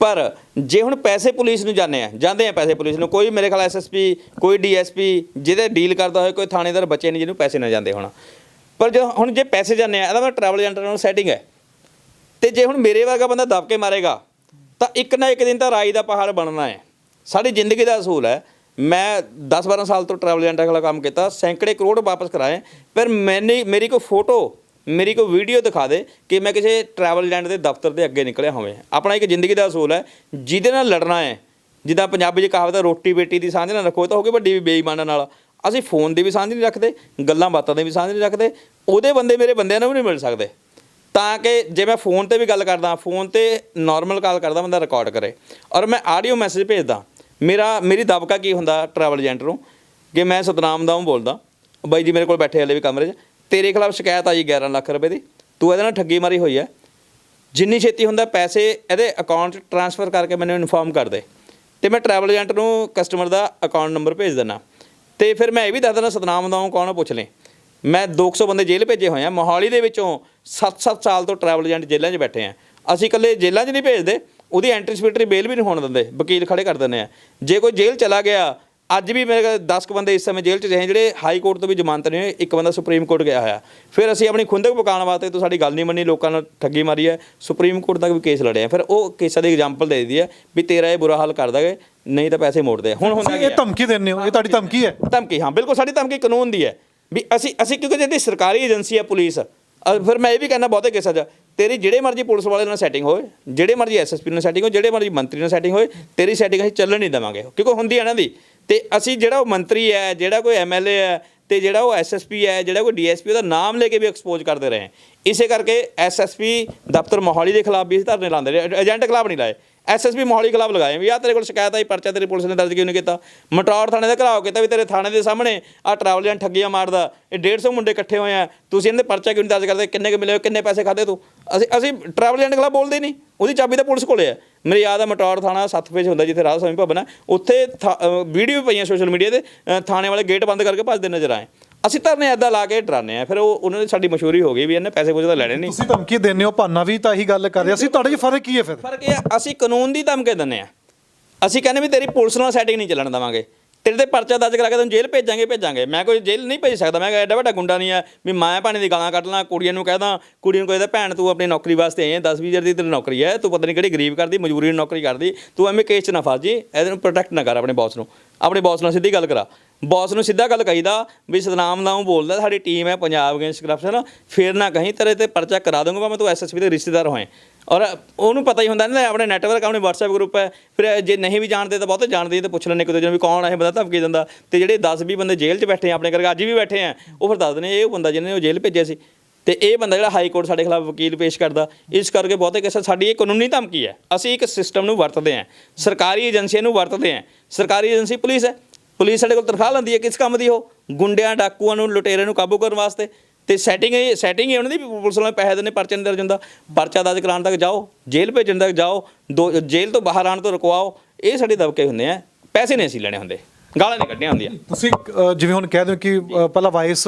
ਪਰ ਜੇ ਹੁਣ ਪੈਸੇ ਪੁਲਿਸ ਨੂੰ ਜਾਂਦੇ ਆ ਜਾਂਦੇ ਆ ਪੈਸੇ ਪੁਲਿਸ ਨੂੰ, ਕੋਈ ਮੇਰੇ ਖਿਆਲ ਐਸਐਸਪੀ ਕੋਈ ਡੀਐਸਪੀ ਜਿਹਦੇ ਡੀਲ ਕਰਦਾ ਹੋਏ, ਕੋਈ ਥਾਣੇਦਾਰ ਬੱਚੇ ਨਹੀਂ, ਜਿਹਨੂੰ ਪੈਸੇ ਨਾ ਜਾਂਦੇ ਹੁਣ। ਪਰ ਜੋ ਹੁਣ ਜੇ ਪੈਸੇ ਜਾਂਦੇ ਆ, ਇਹਦਾ ਮੈਂ ਟਰੈਵਲ ਏਜੰਟ ਨਾਲ ਸੈਟਿੰਗ ਹੈ। ਤੇ ਜੇ ਹੁਣ ਮੇਰੇ ਵਰਗਾ ਬੰਦਾ ਦਬ ਕੇ ਮਾਰੇਗਾ, ਤਾਂ ਇੱਕ ਨਾ ਇੱਕ ਦਿਨ ਤਾਂ ਰਾਈ ਦਾ ਪਹਾੜ ਬਣਨਾ ਹੈ। ਸਾਡੀ ਜ਼ਿੰਦਗੀ ਦਾ ਅਸੂਲ ਹੈ। ਮੈਂ 10-12 ਸਾਲ ਤੋਂ ਟਰੈਵਲ ਏਜੰਟਾਂ ਵਾਲਾ ਕੰਮ ਕੀਤਾ, ਸੈਂਕੜੇ ਕਰੋੜ ਵਾਪਸ ਕਰਾਏ, ਪਰ ਮੈਨੇ, ਮੇਰੀ ਕੋਈ ਫੋਟੋ ਮੇਰੀ ਕੋਈ ਵੀਡੀਓ ਦਿਖਾ ਦੇ ਕਿ ਮੈਂ ਕਿਸੇ ਟਰੈਵਲ ਏਜੰਟ ਦੇ ਦਫ਼ਤਰ ਦੇ ਅੱਗੇ ਨਿਕਲਿਆ ਹੋਵੇ। ਆਪਣਾ ਇੱਕ ਜ਼ਿੰਦਗੀ ਦਾ ਅਸੂਲ ਹੈ, ਜਿਹਦੇ ਨਾਲ ਲੜਨਾ ਹੈ। ਜਿੱਦਾਂ ਪੰਜਾਬੀ 'ਚ ਕਹਾਵਤ ਹੈ, ਰੋਟੀ ਬੇਟੀ ਦੀ ਸਾਂਝ ਨਾ ਰੱਖੋ ਤਾਂ ਹੋ ਗਈ ਵੱਡੀ ਬੇਈਮਾਨਾਂ ਨਾਲ। ਅਸੀਂ ਫੋਨ ਦੀ ਵੀ ਸਾਂਝ ਨਹੀਂ ਰੱਖਦੇ, ਗੱਲਾਂ ਬਾਤਾਂ ਦੀ ਵੀ ਸਾਂਝ ਨਹੀਂ ਰੱਖਦੇ, ਉਹਦੇ ਬੰਦੇ ਮੇਰੇ ਬੰਦਿਆਂ ਨੂੰ ਵੀ ਨਹੀਂ ਮਿਲ ਸਕਦੇ। ਤਾਂ ਕਿ ਜੇ ਮੈਂ ਫੋਨ ਤੇ ਵੀ ਗੱਲ ਕਰਦਾ ਫੋਨ ਤੇ ਨਾਰਮਲ ਕਾਲ ਕਰਦਾ, ਬੰਦਾ ਰਿਕਾਰਡ ਕਰੇ। ਔਰ ਮੈਂ ਆਡੀਓ ਮੈਸੇਜ ਭੇਜਦਾ। ਮੇਰਾ, ਮੇਰੀ ਦਬਕਾ ਕੀ ਹੁੰਦਾ ਟਰੈਵਲ ਏਜੰਟ ਨੂੰ? ਕਿ ਮੈਂ ਸਤਨਾਮ ਦਾਮ ਬੋਲਦਾ। ਬਾਈ ਜੀ ਮੇਰੇ ਕੋਲ ਬੈਠੇ ਹਲੇ ਵੀ ਕਮਰੇ 'ਚ। ਤੇਰੇ ਖਿਲਾਫ ਸ਼ਿਕਾਇਤ ਆਈ 11 ਲੱਖ ਰੁਪਏ ਦੀ। ਤੂੰ ਇਹਦੇ ਨਾਲ ਠੱਗੀ ਮਾਰੀ ਹੋਈ ਹੈ। ਜਿੰਨੀ ਛੇਤੀ ਹੁੰਦਾ ਪੈਸੇ ਇਹਦੇ ਅਕਾਊਂਟ 'ਚ ਟ੍ਰਾਂਸਫਰ ਕਰਕੇ ਮੈਨੂੰ ਇਨਫੋਰਮ ਕਰ ਦੇ। ਤੇ ਮੈਂ ਟਰੈਵਲ ਏਜੰਟ ਨੂੰ ਕਸਟਮਰ ਦਾ ਅਕਾਊਂਟ ਨੰਬਰ ਭੇਜ ਦਿੰਦਾ ਤੇ ਫਿਰ ਮੈਂ ਇਹ ਵੀ ਦੱਸ ਦਿੰਦਾ ਸਤਨਾਮ ਦਾ ਕੌਣ ਪੁੱਛ ਲੈ। ਮੈਂ 200 ਬੰਦੇ ਜੇਲ੍ਹ ਭੇਜੇ ਹੋਏ ਆ। ਮੋਹਾਲੀ ਦੇ ਵਿੱਚੋਂ 7-7 ਸਾਲ ਤੋਂ ਟਰੈਵਲ ਏਜੰਟ ਜੇਲ੍ਹਾਂ 'ਚ ਬੈਠੇ ਆ। ਅਸੀਂ ਇਕੱਲੇ ਜੇਲ੍ਹਾਂ 'ਚ ਨਹੀਂ ਭੇਜਦੇ। ਉਹਦੀ ਐਂਟੀਸਪੀਟਰੀ ਬੇਲ ਵੀ ਨਹੀਂ ਹੋਣ ਦਿੰਦੇ। ਵਕੀਲ ਖੜੇ ਕਰ ਦਿੰਦੇ ਆ। ਜੇ ਕੋਈ ਜੇਲ੍ਹ ਚਲਾ ਗਿਆ ਅੱਜ ਵੀ ਮੇਰੇ ਕੋਲ 10 ਕੁ ਬੰਦੇ ਇਸ ਸਮੇਂ ਜੇਲ੍ਹ 'ਚ ਰਹੇ ਜਿਹੜੇ ਹਾਈ ਕੋਰਟ ਤੋਂ ਵੀ ਜ਼ਮਾਨਤ ਨਹੀਂ ਹੋਏ ਇੱਕ ਬੰਦਾ ਸੁਪਰੀਮ ਕੋਰਟ ਗਿਆ ਹੋਇਆ। ਫਿਰ ਅਸੀਂ ਆਪਣੀ ਖੁੰਦਕ ਪਕਾਉਣ ਵਾਸਤੇ ਤੋਂ ਸਾਡੀ ਗੱਲ ਨਹੀਂ ਮੰਨੀ ਲੋਕਾਂ ਨਾਲ ਠੱਗੀ ਮਾਰੀ ਹੈ। ਸੁਪਰੀਮ ਕੋਰਟ ਤੱਕ ਵੀ ਕੇਸ ਲੜਿਆ ਫਿਰ ਉਹ ਕੇਸਾਂ ਦੀ ਐਗਜ਼ਾਮਪਲ ਦੇ ਦਿੱਤੀ ਹੈ ਵੀ ਤੇਰਾ ਇਹ ਬੁਰਾ ਹਾਲ ਕਰ ਦਾਂਗੇ ਨਹੀਂ ਤਾਂ ਪੈਸੇ ਮੋੜ ਦੇ ਹੁਣ ਹੁੰਦਾ ਇਹ? ਧਮਕੀ ਦਿੰਦੇ ਹੋ ਇਹ ਤੁਹਾਡੀ ਧਮਕੀ ਹੈ। ਧਮਕੀ ਹਾਂ ਬਿਲਕੁਲ ਸਾਡੀ ਧਮਕੀ ਕਾਨੂੰਨ ਦੀ ਹੈ। ਵੀ ਅਸੀਂ ਅਸੀਂ ਕਿਉਂਕਿ ਜਿਹੜੀ ਸਰਕਾਰੀ ਏਜੰਸੀ ਹੈ ਪੁਲਿਸ ਫਿਰ ਮੈਂ ਇਹ ਵੀ ਕਹਿੰਦਾ ਬਹੁਤੇ ਕੇਸਾਂ 'ਚ ਤੇਰੀ ਜਿਹੜੇ ਮਰਜ਼ੀ ਪੁਲਿਸ ਵਾਲੇ ਨਾਲ ਸੈਟਿੰਗ ਹੋਏ ਜਿਹੜੇ ਮਰਜ਼ੀ ਐਸਐਸਪੀ ਨਾਲ ਸੈਟਿੰਗ ਹੋਏ ਜਿਹੜੇ ਮਰਜ਼ੀ ਮੰਤਰੀ ਨਾਲ ਸੈਟਿੰਗ ਹੋਏ ਤੇਰੀ ਸੈਟਿੰਗ ਅਸੀਂ ਚੱਲਣ ਨਹੀਂ ਦੇਵਾਂਗੇ। ਕਿਉਂਕਿ ਹੁੰਦੀ ਹੈ ਨਾ ਦੀ। ਤੇ ਅਸੀਂ ਜਿਹੜਾ ਉਹ ਮੰਤਰੀ ਹੈ, ਜਿਹੜਾ ਕੋਈ ਐਮਐਲਏ ਹੈ ਤੇ ਜਿਹੜਾ ਉਹ ਐਸਐਸਪੀ ਹੈ, ਜਿਹੜਾ ਕੋਈ ਡੀਐਸਪੀ ਉਹਦਾ ਨਾਮ ਲੈ ਕੇ ਵੀ ਐਕਸਪੋਜ਼ ਕਰਦੇ ਰਹੇ ਇਸੇ ਕਰਕੇ ਐਸਐਸਪੀ ਦਫ਼ਤਰ ਮੋਹਾਲੀ ਦੇ ਖਿਲਾਫ ਵੀ ਧਰਨੇ ਲਾਉਂਦੇ ਰਹੇ ਏਜੰਟ ਖਿਲਾਫ ਨਹੀਂ ਲਾਏ। ਐਸਐਸਪੀ ਮੋਹਾਲੀ ਖਿਲਾਫ ਲਗਾਏ ਵੀ ਆ ਤੇਰੇ ਕੋਲ ਸ਼ਿਕਾਇਤ ਆਈ, ਪਰਚਾ ਤੇਰੀ ਪੁਲਿਸ ਨੇ ਦਰਜ ਕਿਉਂ ਨਹੀਂ ਕੀਤਾ? ਮਟੌਰ ਥਾਣੇ ਦਾ ਘਰਾਓ ਕੀਤਾ ਵੀ ਤੇਰੇ ਥਾਣੇ ਦੇ ਸਾਹਮਣੇ ਆ ਟਰੈਵਲ ਏਜੰਟ ਠੱਗੀਆਂ ਮਾਰਦਾ। ਇਹ 150 ਮੁੰਡੇ ਇਕੱਠੇ ਹੋਏ ਆ। ਤੁਸੀਂ ਇਹਦੇ ਪਰਚਾ ਕਿਉਂ ਨਹੀਂ ਦਰਜ ਕਰਦੇ? ਕਿੰਨੇ ਕੁ ਮਿਲੇ ਕਿੰਨੇ ਪੈਸੇ ਖਾਦੇ ਤੂੰ? ਅਸੀਂ ਅਸੀਂ ਟਰੈਵਲ ਏਜੰਟ ਖਿਲਾਫ ਬੋਲਦੇ ਨਹੀਂ। ਉਹਦੀ ਚਾਬੀ ਤਾਂ ਪੁਲਿਸ ਕੋਲੇ ਹੈ। ਮੇਰੀ ਯਾਦ ਹੈ ਮਟੌਰ ਥਾਣਾ ਸੱਤ ਫੇਜ ਹੁੰਦਾ ਜਿੱਥੇ ਰਾਜ ਸਵਾਮੀ ਭਵਨ ਹੈ ਉੱਥੇ ਵੀਡੀਓ ਪਈਆਂ ਸੋਸ਼ਲ ਮੀਡੀਆ ਤੇ ਥਾਣੇ ਵਾਲੇ ਗੇਟ ਬੰਦ ਕਰਕੇ ਭੱਜਦੇ ਨਜ਼ਰ ਆਏ। ਅਸੀਂ ਧਰਨੇ ਐਦਾਂ ਲਾ ਕੇ ਡਰਾਨੇ ਆ ਫਿਰ ਉਹ ਉਹਨਾਂ ਨੇ ਸਾਡੀ ਮਸ਼ਹੂਰੀ ਹੋ ਗਈ ਵੀ ਇਹਨੇ ਪੈਸੇ ਪੂਸੇ ਤਾਂ ਲੈਣੇ ਨਹੀਂ। ਤੁਸੀਂ ਧਮਕੀ ਦਿੰਦੇ ਹੋ ਭਾਨਾ ਵੀ ਤਾਂ ਇਹੀ ਗੱਲ ਕਰ ਰਿਹਾ। ਸੀ ਤੁਹਾਡੇ 'ਚ ਫ਼ਰਕ ਕੀ ਹੈ ਫਿਰ? ਫ਼ਰਕ ਇਹ ਆ, ਅਸੀਂ ਕਾਨੂੰਨ ਦੀ ਧਮਕੇ ਦਿੰਨੇ ਆ। ਅਸੀਂ ਕਹਿੰਦੇ ਵੀ ਤੇਰੀ ਪੁਲਿਸ ਨਾਲ ਸੈਟਿੰਗ ਨਹੀਂ ਚੱਲਣ ਦੇਵਾਂਗੇ। ਤੇਰੇ ਤੇ ਪਰਚਾ ਦਰਜ ਕਰਾ ਕੇ ਤੈਨੂੰ ਜੇਲ੍ਹ ਭੇਜਾਂਗੇ ਭੇਜਾਂਗੇ। ਮੈਂ ਕੋਈ ਜੇਲ੍ਹ ਨਹੀਂ ਭੇਜ ਸਕਦਾ। ਮੈਂ ਕਿਹਾ ਐਡਾ ਵੱਡਾ ਗੁੰਡਾ ਨਹੀਂ ਆ। ਵੀ ਮਾਂ ਭਾਣੇ ਦੀ ਗਾਲਾਂ ਕੱਢ ਲਾਂ, ਕੁੜੀਆਂ ਨੂੰ ਕਹਿਦਾ ਕੁੜੀ ਨੂੰ ਕਹਿੰਦਾ, ਭੈਣ, ਤੂੰ ਆਪਣੀ ਨੌਕਰੀ ਵਾਸਤੇ ਆਈ ਹੈ 10 20 ਹਜ਼ਾਰ ਦੀ ਤੇਰੀ ਨੌਕਰੀ ਹੈ। ਤੂੰ ਪਤਾ ਨਹੀਂ ਕਿਹੜੀ ਗਰੀਬ ਕਰਦੀ ਮਜਬੂਰੀ ਨੂੰ ਨੌਕਰੀ ਕਰਦੀ। ਤੂੰ ਐਵੇਂ ਕੇਸ 'ਚ ਨਾ ਫਸ ਜੀ। ਇਹਦੇ ਨੂੰ ਪ੍ਰੋਟੈਕਟ ਨਾ ਕਰ ਆਪਣੇ ਬੌਸ ਨੂੰ। ਆਪਣੇ ਬੌਸ ਨਾਲ ਸਿੱਧੀ ਗੱਲ ਕਰਾ। ਬੌਸ ਨੂੰ ਸਿੱਧਾ ਗੱਲ ਕਹੀਦਾ ਵੀ ਸਤਨਾਮ ਨਾਮ ਬੋਲਦਾ, ਸਾਡੀ ਟੀਮ ਹੈ ਪੰਜਾਬ ਅਗੇਂਸਟ ਕਰਪਸ਼ਨ ਫੇਰ ਨਾ ਕਹੀਂ, ਤੇਰੇ ਤੇ ਪਰਚਾ ਕਰਾ ਦੂੰਗਾ ਮੈਂ ਤੂੰ ਐਸਐਸਪੀ ਦੇ ਰਿਸ਼ਤੇਦਾਰ ਹੋਏ। ਔਰ ਉਹਨੂੰ ਪਤਾ ਹੀ ਹੁੰਦਾ ਨਾ, ਆਪਣੇ ਨੈਟਵਰਕ ਆਪਣੇ WhatsApp ਗਰੁੱਪ ਹੈ। ਫਿਰ ਜੇ ਨਹੀਂ ਵੀ ਜਾਣਦੇ ਤਾਂ ਬਹੁਤੇ ਜਾਣਦੇ ਤਾਂ ਪੁੱਛ ਲੈਣੇ ਇੱਕ ਦੂਜੇ ਨੂੰ ਵੀ ਕੌਣ ਹੈ ਇਹ ਬੰਦਾ ਧਮਕੀ ਦਿੰਦਾ। ਤੇ ਜਿਹੜੇ 10 20 ਬੰਦੇ ਜੇਲ੍ਹ 'ਚ ਬੈਠੇ ਆ, ਆਪਣੇ ਕਰਕੇ ਅੱਜ ਵੀ ਬੈਠੇ ਆ, ਉਹ ਫਿਰ ਦੱਸਦੇ ਨੇ, ਇਹ ਉਹ ਬੰਦਾ ਜਿਹਨੇ ਉਹ ਜੇਲ੍ਹ ਭੇਜਿਆ ਸੀ। ਤੇ ਇਹ ਬੰਦਾ ਜਿਹੜਾ ਹਾਈ ਕੋਰਟ ਸਾਡੇ ਖਿਲਾਫ ਵਕੀਲ ਪੇਸ਼ ਕਰਦਾ, ਇਸ ਕਰਕੇ ਬਹੁਤੇ ਕੇਸਾਂ, ਸਾਡੀ ਇਹ ਕਾਨੂੰਨੀ ਧਮਕੀ ਹੈ। ਅਸੀਂ ਇੱਕ ਸਿਸਟਮ ਨੂੰ ਵਰਤਦੇ ਹਾਂ। ਸਰਕਾਰੀ ਏਜੰਸੀਆਂ ਨੂੰ ਵਰਤਦੇ ਹਾਂ। ਸਰਕਾਰੀ ਏਜੰਸੀ ਪੁਲਿਸ ਹੈ। ਪੁਲਿਸ ਸਾਡੇ ਕੋਲ ਤਨਖਾਹ ਲੈਂਦੀ ਹੈ, ਕਿਸ ਕੰਮ ਦੀ ਉਹ? ਗੁੰਡਿਆਂ, ਡਾਕੂਆਂ ਨੂੰ ਲੁਟੇਰੇ ਨੂੰ ਕਾਬੂ ਕਰਨ ਵਾਸਤੇ। ਤੇ ਸੈਟਿੰਗ ਇਹ ਸੈਟਿੰਗ ਹੀ ਉਹਨਾਂ ਦੀ ਵੀ ਪੁਲਿਸ ਵਾਲੇ ਪੈਸੇ ਦੇਣੇ ਪਰਚੇ ਨਹੀਂ ਦਰਜ ਹੁੰਦਾ। ਪਰਚਾ ਦਰਜ ਕਰਾਉਣ ਤੱਕ ਜਾਓ, ਜੇਲ੍ਹ ਭੇਜਣ ਤੱਕ ਜਾਓ, ਦੋ, ਜੇਲ੍ਹ ਤੋਂ ਬਾਹਰ ਆਉਣ ਤੋਂ ਰੁਕਵਾਓ, ਇਹ ਸਾਡੇ ਦਬਕੇ ਹੁੰਦੇ ਆ। ਪੈਸੇ ਨਹੀਂ ਅਸੀਂ ਲੈਣੇ ਹੁੰਦੇ। ਗਾਲਾਂ ਨਹੀਂ ਕੱਢੀਆਂ ਹੁੰਦੀਆਂ। ਤੁਸੀਂ ਅ, ਜਿਵੇਂ ਹੁਣ ਕਹਿ ਦਿਓ ਕਿ ਅ, ਪਹਿਲਾਂ ਵਾਇਸ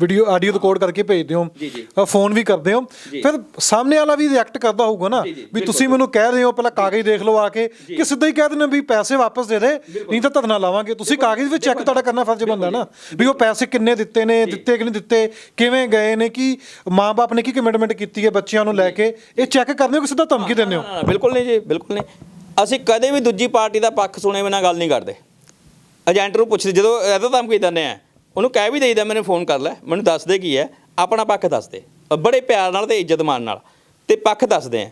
ਵੀਡੀਓ ਆਡੀਓ ਰਿਕਾਰਡ ਕਰਕੇ ਭੇਜਦੇ ਹੋ। ਅ, ਫੋਨ ਵੀ ਕਰਦੇ ਹੋ। ਫਿਰ ਸਾਹਮਣੇ ਵਾਲਾ ਵੀ ਰਿਐਕਟ ਕਰਦਾ ਹੋਊਗਾ ਨਾ ਵੀ ਤੁਸੀਂ ਮੈਨੂੰ ਕਹਿ ਰਹੇ ਹੋ ਪਹਿਲਾਂ ਕਾਗਜ਼ ਦੇਖ ਲਓ ਆ ਕੇ ਕਿ ਸਿੱਧਾ ਹੀ ਕਹਿ ਦਿੰਦੇ ਹੋ ਵੀ ਪੈਸੇ ਵਾਪਸ ਦੇ ਦੇ ਨਹੀਂ ਤਾਂ ਧਰਨਾ ਲਾਵਾਂਗੇ। ਤੁਸੀਂ ਕਾਗਜ਼ ਵਿੱਚ ਚੈੱਕ ਤੁਹਾਡਾ ਕਰਨਾ ਫਰਜ਼ ਬਣਦਾ ਨਾ। ਵੀ ਉਹ ਪੈਸੇ ਕਿੰਨੇ ਦਿੱਤੇ ਨੇ ਦਿੱਤੇ ਕਿ ਨਹੀਂ ਦਿੱਤੇ ਕਿਵੇਂ ਗਏ ਨੇ ਕਿ ਮਾਂ-ਬਾਪ ਨੇ ਕੀ ਕਮਿਟਮੈਂਟ ਕੀਤੀ ਹੈ ਬੱਚਿਆਂ ਨੂੰ ਲੈ ਕੇ ਇਹ ਚੈੱਕ ਕਰਦੇ ਹੋ ਕਿ ਸਿੱਧਾ ਧਮਕੀ ਦਿੰਦੇ ਹੋ? ਨਾ, ਨਾ, ਬਿਲਕੁਲ ਨਹੀਂ ਜੀ ਬਿਲਕੁਲ ਨਹੀਂ। ਅਸੀਂ ਕਦੇ ਵੀ ਦੂਜੀ ਪਾਰਟੀ ਦਾ ਪੱਖ ਸੁਣੇ ਬਿਨਾਂ ਗੱਲ ਨਹੀਂ ਕਰਦੇ। ਏਜੰਟ ਨੂੰ ਪੁੱਛਦੇ, ਜਦੋਂ ਇਹਦਾ ਤਾਂ ਕੀ ਦਿੰਦੇ ਆ ਉਹਨੂੰ ਕਹਿ ਵੀ ਦੇਈਦਾ, ਮੈਨੂੰ ਫੋਨ ਕਰ ਲੈ, ਮੈਨੂੰ ਦੱਸ ਦੇ ਕੀ ਹੈ, ਆਪਣਾ ਪੱਖ ਦੱਸ ਦੇ। ਬੜੇ ਪਿਆਰ ਨਾਲ ਤੇ ਇੱਜ਼ਤ ਮਾਨ ਨਾਲ, ਤੇ ਪੱਖ ਦੱਸਦੇ ਆ।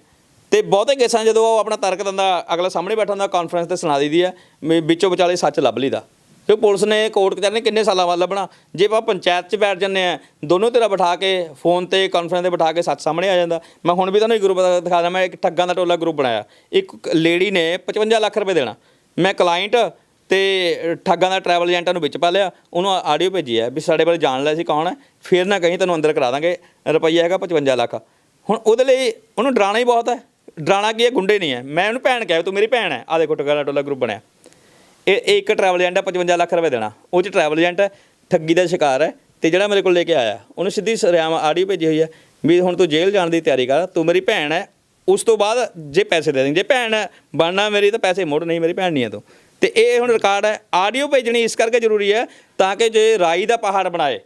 ਤੇ ਬਹੁਤੇ ਕੇਸਾਂ ਜਦੋਂ ਉਹ ਆਪਣਾ ਤਰਕ ਦਿੰਦਾ, ਅਗਲਾ ਸਾਹਮਣੇ ਬੈਠਾ ਹੁੰਦਾ ਕਾਨਫਰੰਸ ਤੇ ਸੁਣਾ ਦਈਦੀ ਆ ਵੀ ਵਿੱਚੋਂ ਵਿਚਾਲੇ ਸੱਚ ਲੱਭ ਲਈਦਾ। ਤੇ ਪੁਲਿਸ ਨੇ ਕੋਰਟ ਕਚਹਿਰੀ ਨੇ ਕਿੰਨੇ ਸਾਲਾਂ ਬਾਅਦ ਲੱਭਣਾ? ਜੇ ਆਪਾਂ ਪੰਚਾਇਤ 'ਚ ਬੈਠ ਜੰਨੇ ਆ ਦੋਨੋਂ ਧਿਰਾਂ ਬਿਠਾ ਕੇ ਫੋਨ ਤੇ ਕਾਨਫਰੰਸ ਤੇ ਬਿਠਾ ਕੇ ਸੱਚ ਸਾਹਮਣੇ ਆ ਜਾਂਦਾ। ਮੈਂ ਹੁਣ ਵੀ ਤੁਹਾਨੂੰ ਇੱਕ ਗਰੁੱਪ ਦਿਖਾ ਦਿਆਂ, ਮੈਂ ਇੱਕ ਠੱਗਾਂ ਦਾ ਟੋਲਾ ਗਰੁੱਪ ਬਣਾਇਆ। ਇੱਕ ਲੇਡੀ ਨੇ 55 ਲੱਖ ਰੁਪਏ ਦੇਣਾ। ਮੈਂ ਕਲਾਇੰਟ ਤੇ ਠੱਗਾਂ ਦਾ ਟਰੈਵਲ ਏਜੰਟਾਂ ਨੂੰ ਵਿੱਚ ਪਾ ਲਿਆ, ਉਹਨੂੰ ਆਡੀਓ ਭੇਜੀ ਹੈ ਵੀ ਸਾਡੇ ਬਾਰੇ ਜਾਣ ਲਿਆ ਸੀ ਕੌਣ ਹੈ, ਫਿਰ ਨਾ ਕਹੀਂ ਤੈਨੂੰ ਅੰਦਰ ਕਰਾ ਦਾਂਗੇ, ਰੁਪਈਆ ਹੈਗਾ 55 ਲੱਖ। ਹੁਣ ਉਹਦੇ ਲਈ ਉਹਨੂੰ ਡਰਾਣਾ ਹੀ ਬਹੁਤ ਹੈ, ਡਰਾਣਾ ਕੀ ਹੈ, ਗੁੰਡੇ ਨਹੀਂ ਹੈ। ਮੈਂ ਉਹਨੂੰ ਭੈਣ ਕਿਹਾ ਤੂੰ ਮੇਰੀ ਭੈਣ ਹੈ ਆ ਦੇਖੋ ਠੱਗਾਂ ਟੋਲਾ ਗਰੁੱਪ ਬਣਿਆ। ਇਹ ਇਹ ਇੱਕ ਟਰੈਵਲ ਏਜੰਟ ਹੈ 55 ਲੱਖ ਰੁਪਏ ਦੇਣਾ। ਉਹ ਚ ਟਰੈਵਲ ਏਜੰਟ ਹੈ, ਠੱਗੀ ਦਾ ਸ਼ਿਕਾਰ ਹੈ, ਤੇ ਜਿਹੜਾ ਮੇਰੇ ਕੋਲ ਲੈ ਕੇ ਆਇਆ, ਉਹਨੂੰ ਸਿੱਧੀ ਸਰਿਆਮ ਆਡੀਓ ਭੇਜੀ ਹੋਈ ਹੈ ਵੀ ਹੁਣ ਤੂੰ ਜੇਲ੍ਹ ਜਾਣ ਦੀ ਤਿਆਰੀ ਕਰ, ਤੂੰ ਮੇਰੀ ਭੈਣ ਹੈ, ਉਸ ਤੋਂ ਬਾਅਦ ਜੇ ਪੈਸੇ ਦੇ ਦੇ ਜੇ ਭੈਣ ਹੈ, ਬਣਨਾ ਮੇਰੀ ਤਾਂ ਪੈਸੇ ਮੋੜ ਨਹੀਂ, ਮੇਰੀ ਭੈਣ ਨਹੀਂ ਹੈ ਤੂੰ। ਤੇ ਇਹ ਹੁਣ ਰਿਕਾਰਡ ਹੈ ਆਡੀਓ ਭੇਜਣੀ ਇਸ ਕਰਕੇ ਜ਼ਰੂਰੀ ਹੈ ਤਾਂ ਕਿ ਜੇ ਰਾਈ ਦਾ ਪਹਾੜ ਬਣਾਏ,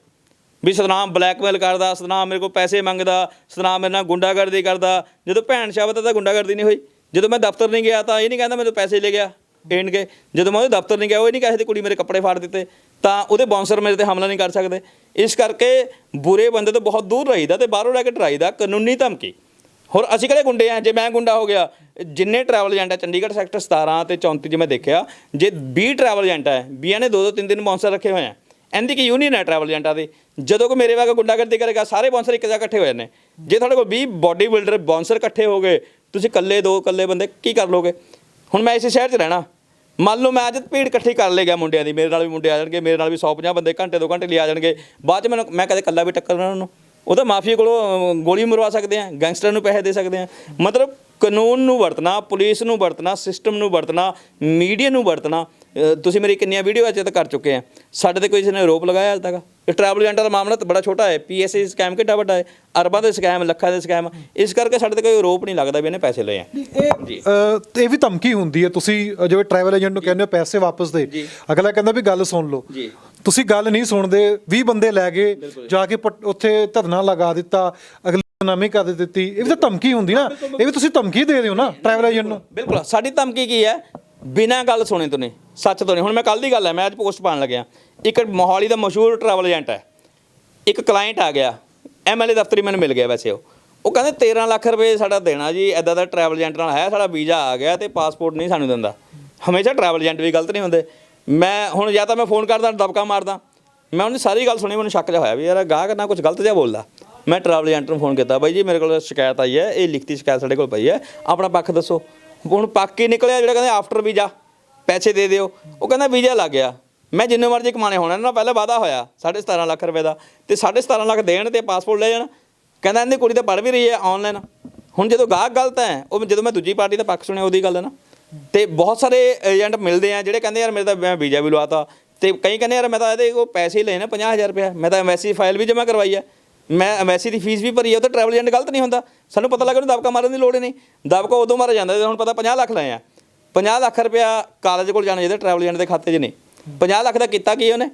ਵੀ ਸਤਨਾਮ ਬਲੈਕਮੇਲ ਕਰਦਾ, ਸਤਨਾਮ ਮੇਰੇ ਕੋਲ ਪੈਸੇ ਮੰਗਦਾ, ਸਤਨਾਮ ਮੇਰੇ ਨਾਲ ਗੁੰਡਾਗਰਦੀ ਕਰਦਾ, ਜਦੋਂ ਭੈਣ ਸ਼ਬਦ ਤਾਂ ਗੁੰਡਾਗਰਦੀ ਨਹੀਂ ਹੋਈ, ਜਦੋਂ ਮੈਂ ਦਫ਼ਤਰ ਨਹੀਂ ਗਿਆ ਤਾਂ ਇਹ ਨਹੀਂ ਕਹਿੰਦਾ ਮੈਨੂੰ ਪੈਸੇ ਲੈ ਗਿਆ ਇਹਨ ਕੇ ਜਦੋਂ ਮੈਂ ਉਹਦੇ ਦਫ਼ਤਰ ਨਹੀਂ ਗਿਆ, ਉਹ ਇਹ ਨਹੀਂ ਕਹਿੰਦੇ ਕੁੜੀ ਮੇਰੇ ਕੱਪੜੇ ਫਾੜ ਦਿੱਤੇ, ਤਾਂ ਉਹਦੇ ਬਾਉਂਸਰ ਮੇਰੇ ਤੇ ਹਮਲਾ ਨਹੀਂ ਕਰ ਸਕਦੇ। ਇਸ ਕਰਕੇ ਬੁਰੇ ਬੰਦੇ ਤੋਂ ਬਹੁਤ ਦੂਰ ਰਹੀਦਾ ਤੇ ਬਾਹਰੋਂ ਰਹਿ ਕੇ ਡਰਾਈਦਾ ਕਾਨੂੰਨੀ ਧਮਕੀ। ਹੋਰ ਅਸੀਂ ਕਿਹੜੇ ਗੁੰਡੇ ਆ? ਜੇ ਮੈਂ ਗੁੰਡਾ ਹੋ ਗਿਆ ਜਿੰਨੇ ਟਰੈਵਲ ਏਜੰਟ ਹੈ ਚੰਡੀਗੜ੍ਹ ਸੈਕਟਰ 17 ਤੇ 34 ਚ ਮੈਂ ਦੇਖਿਆ, ਜੇ 20 ਟਰੈਵਲ ਏਜੰਟ ਹੈ 20 ਨੇ ਦੋ ਦੋ ਤਿੰਨ ਤਿੰਨ ਬਾਉਂਸਰ ਰੱਖੇ ਹੋਏ ਆ। ਇਹਦੀ ਕੀ ਯੂਨੀਅਨ ਹੈ ਟਰੈਵਲ ਏਜੰਟਾਂ ਦੀ? ਜਦੋਂ ਕੋ ਮੇਰੇ ਵਾਂਗ ਗੁੰਡਾਗਰਦੀ ਕਰੇਗਾ, ਸਾਰੇ ਬਾਉਂਸਰ ਇੱਕ ਜਗ੍ਹਾ ਇਕੱਠੇ ਹੋਏ ਨੇ ਜੇ ਤੁਹਾਡੇ ਕੋਲ 20 ਬਾਡੀ ਬਿਲਡਰ ਬਾਉਂਸਰ ਇਕੱਠੇ ਹੋ ਗਏ, ਤੁਸੀਂ ਇਕੱਲੇ ਦੋ, ਇਕੱਲੇ ਬੰਦੇ ਕੀ ਕਰ ਲੋਗੇ? ਹੁਣ ਮੈਂ ਇਸੇ ਸ਼ਹਿਰ 'ਚ ਰਹਿਣਾ। ਮੰਨ ਲਓ ਮੈਂ ਅੱਜ ਭੀੜ ਇਕੱਠੀ ਕਰ ਲੈ ਗਿਆ ਮੁੰਡਿਆਂ ਦੀ, ਮੇਰੇ ਨਾਲ ਵੀ ਮੁੰਡੇ ਆ ਜਾਣਗੇ, ਮੇਰੇ ਨਾਲ ਵੀ 150 ਬੰਦੇ, ਘੰਟੇ ਦੋ ਘੰਟੇ ਲਈ ਆ ਜਾਣਗੇ। ਬਾਅਦ 'ਚ ਮੈਨੂੰ, ਮੈਂ ਕਦੇ ਇਕੱਲਾ ਵੀ ਟੱਕਰਨਾ ਉਹਨਾਂ। ਨੂੰ ਉਹ ਤਾਂ ਮਾਫੀਆ ਕੋਲੋਂ ਗੋਲੀ ਮਰਵਾ ਸਕਦੇ ਆ, ਗੈਂਗਸਟਰ ਨੂੰ ਪੈਸੇ ਦੇ ਸਕਦੇ ਆ। ਮਤਲਬ ਕਾਨੂੰਨ ਨੂੰ ਵਰਤਣਾ ਪੁਲਿਸ ਨੂੰ ਵਰਤਣਾ ਸਿਸਟਮ ਨੂੰ ਵਰਤਣਾ ਮੀਡੀਆ ਨੂੰ ਵਰਤਣਾ ਤੁਸੀਂ ਮੇਰੀ ਕਿੰਨੀਆਂ ਵੀਡੀਓ ਅੱਜ ਤੱਕ ਕਰ ਚੁੱਕੇ ਆ। ਸਾਡੇ ਤੇ ਕੋਈ ਕਿਸੇ ਨੇ ਆਰੋਪ ਲਗਾਇਆ ਹਾਲ ਤੱਕ? ਇਹ ਟਰੈਵਲ ਏਜੰਟਾਂ ਦਾ ਮਾਮਲਾ ਤਾਂ ਬੜਾ ਛੋਟਾ ਹੈ ਪੀਐਸਏ ਸਕੈਮ ਕਿੱਡਾ ਵੱਡਾ ਹੈ? ਅਰਬਾਂ ਦੇ ਸਕੈਮ ਲੱਖਾਂ ਦੇ ਸਕੈਮ ਇਸ ਕਰਕੇ ਸਾਡੇ ਤੇ ਕੋਈ ਆਰੋਪ ਨਹੀਂ ਲੱਗਦਾ ਵੀ ਇਹਨੇ ਪੈਸੇ ਲਏ ਆ। ਇਹ ਅ, ਇਹ ਵੀ ਧਮਕੀ ਹੁੰਦੀ ਹੈ ਤੁਸੀਂ ਜਿਵੇਂ ਟਰੈਵਲ ਏਜੰਟ ਨੂੰ ਕਹਿੰਦੇ ਹੋ ਪੈਸੇ ਵਾਪਸ ਦੇ ਅਗਲਾ ਕਹਿੰਦਾ ਵੀ ਗੱਲ ਸੁਣ ਲਓ। ਜੀ। ਤੁਸੀਂ ਗੱਲ ਨਹੀਂ ਸੁਣਦੇ 20 ਬੰਦੇ ਲੈ ਗਏ ਜਾ ਕੇ ਉੱਥੇ ਧਰਨਾ ਲਗਾ ਦਿੱਤਾ ਅਗਲੇ ਕਰ ਦਿੱਤੀ। ਇਹ ਵੀ ਤਾਂ ਧਮਕੀ ਹੁੰਦੀ ਨਾ। ਇਹ ਵੀ ਤੁਸੀਂ ਧਮਕੀ ਦੇ ਰਹੇ ਹੋ ਨਾ ਟਰੈਵਲ ਏਜੰਟ ਨੂੰ। ਬਿਲਕੁਲ, ਸਾਡੀ ਧਮਕੀ ਕੀ ਹੈ? ਬਿਨਾਂ ਗੱਲ ਸੁਣੇ ਤੋਂ ਨਹੀਂ, ਸੱਚ ਤੋਂ ਨਹੀਂ। ਹੁਣ ਮੈਂ ਕੱਲ ਦੀ ਗੱਲ ਹੈ, ਮੈਂ ਅੱਜ ਪੋਸਟ ਪਾਉਣ ਲੱਗਿਆ। ਇੱਕ ਮੋਹਾਲੀ ਦਾ ਮਸ਼ਹੂਰ ਟਰੈਵਲ ਏਜੰਟ ਹੈ। ਇੱਕ ਕਲਾਇੰਟ ਆ ਗਿਆ। ਐਮਐਲਏ ਦਫ਼ਤਰੀ ਮੈਨੂੰ ਮਿਲ ਗਿਆ ਵੈਸੇ ਉਹ। ਉਹ ਕਹਿੰਦੇ 13 ਲੱਖ ਰੁਪਏ ਸਾਡਾ ਦੇਣਾ ਜੀ ਐਦਾਂ ਦਾ ਟਰੈਵਲ ਏਜੰਟ ਨਾਲ ਹੈ, ਸਾਡਾ ਵੀਜ਼ਾ ਆ ਗਿਆ ਤੇ ਪਾਸਪੋਰਟ ਨਹੀਂ ਸਾਨੂੰ ਦਿੰਦਾ। ਹਮੇਸ਼ਾ ਟਰੈਵਲ ਏਜੰਟ ਵੀ ਗਲਤ ਨਹੀਂ ਹੁੰਦੇ। ਮੈਂ ਹੁਣ ਜਾਂ ਤਾਂ ਮੈਂ ਫੋਨ ਕਰਦਾ, ਦਬਕਾ ਮਾਰਦਾ। ਮੈਂ ਉਹਨੇ ਸਾਰੀ ਗੱਲ ਸੁਣੀ, ਮੈਨੂੰ ਸ਼ੱਕ ਜਿਹਾ ਹੋਇਆ ਵੀ ਯਾਰ ਗਾਹਕ ਨਾ ਕੁਝ ਗਲਤ ਜਿਹਾ ਬੋਲਦਾ। ਮੈਂ ਟਰੈਵਲ ਏਜੰਟ ਨੂੰ ਫੋਨ ਕੀਤਾ, ਬਾਈ ਜੀ, ਮੇਰੇ ਕੋਲ ਸ਼ਿਕਾਇਤ ਆਈ ਹੈ, ਇਹ ਲਿਖਤੀ ਸ਼ਿਕਾਇਤ ਸਾਡੇ ਕੋਲ ਪਈ ਹੈ। ਆਪਣਾ ਪੱਖ ਦੱਸੋ। ਹੁਣ ਪੱਕ ਹੀ ਨਿਕਲਿਆ ਜਿਹੜਾ ਕਹਿੰਦੇ ਆਫਟਰ ਵੀਜ਼ਾ, ਪੈਸੇ ਦੇ ਦਿਓ। ਉਹ ਕਹਿੰਦਾ ਵੀਜ਼ਾ ਲੱਗ ਗਿਆ। ਮੈਂ ਜਿੰਨੇ ਮਰਜ਼ੀ ਕਮਾਣੇ ਹੋਣਾ ਨਾ ਪਹਿਲਾਂ ਵਾਦਾ ਹੋਇਆ 17.5 ਲੱਖ ਰੁਪਏ ਦਾ। ਤੇ 17.5 ਲੱਖ ਦੇਣ ਤੇ ਪਾਸਪੋਰਟ ਲੈ ਜਾਣ। ਕਹਿੰਦਾ ਇਹਦੀ ਕੁੜੀ ਤਾਂ ਪੜ ਵੀ ਰਹੀ ਹੈ ਆਨਲਾਈਨ ਹੁਣ ਜਦੋਂ ਗਾਹਕ ਗਲਤ ਹੈ, ਉਹ ਜਦੋਂ ਮੈਂ ਦੂਜੀ ਪਾਰਟੀ ਦਾ ਪੱਖ ਸੁਣਿਆ ਉਹਦੀ ਗੱਲ ਹੈ ਨਾ। ਤੇ ਬਹੁਤ ਸਾਰੇ ਏਜੰਟ ਮਿਲਦੇ ਆ ਜਿਹੜੇ ਕਹਿੰਦੇ ਯਾਰ ਮੇਰੇ ਤਾਂ ਮੈਂ ਵੀਜ਼ਾ ਵੀ ਲਵਾਤਾ। ਤੇ ਕਈ ਕਹਿੰਦੇ ਯਾਰ ਮੈਂ ਤਾਂ ਇਹਦੇ ਕੋਲ ਪੈਸੇ ਹੀ ਲਏ ਨੇ 50000 ਰੁਪਏ ਮੈਂ ਤਾਂ ਐਮਐਸਸੀ ਫਾਈਲ ਵੀ ਜਮ੍ਹਾਂ ਕਰਵਾਈ ਹੈ। ਮੈਂ ਐਮਐਸਸੀ ਦੀ ਫੀਸ ਵੀ ਭਰੀ ਹੈ ਉਹ ਤਾਂ ਟਰੈਵਲ ਏਜੰਟ ਗਲਤ ਨਹੀਂ ਹੁੰਦਾ। ਸਾਨੂੰ ਪਤਾ ਲੱਗਾ ਉਹਨੂੰ ਦਬਕਾ ਮਾਰਨ ਦੀ ਲੋੜ ਹੀ ਨਹੀਂ। ਦਬਕਾ ਉਦੋਂ ਮਾਰਿਆ ਜਾਂਦਾ ਜਦੋਂ ਹੁਣ ਪਤਾ 50 ਲੱਖ ਲਏ ਆ। 50 ਲੱਖ ਰੁਪਇਆ ਕਾਲਜ ਕੋਲ ਜਾਣਾ ਚਾਹੀਦਾ ਟਰੈਵਲ ਏਜੰਟ ਦੇ ਖਾਤੇ 'ਚ ਨੇ 50 ਲੱਖ ਦਾ ਕੀਤਾ ਕੀ ਉਹਨੇ?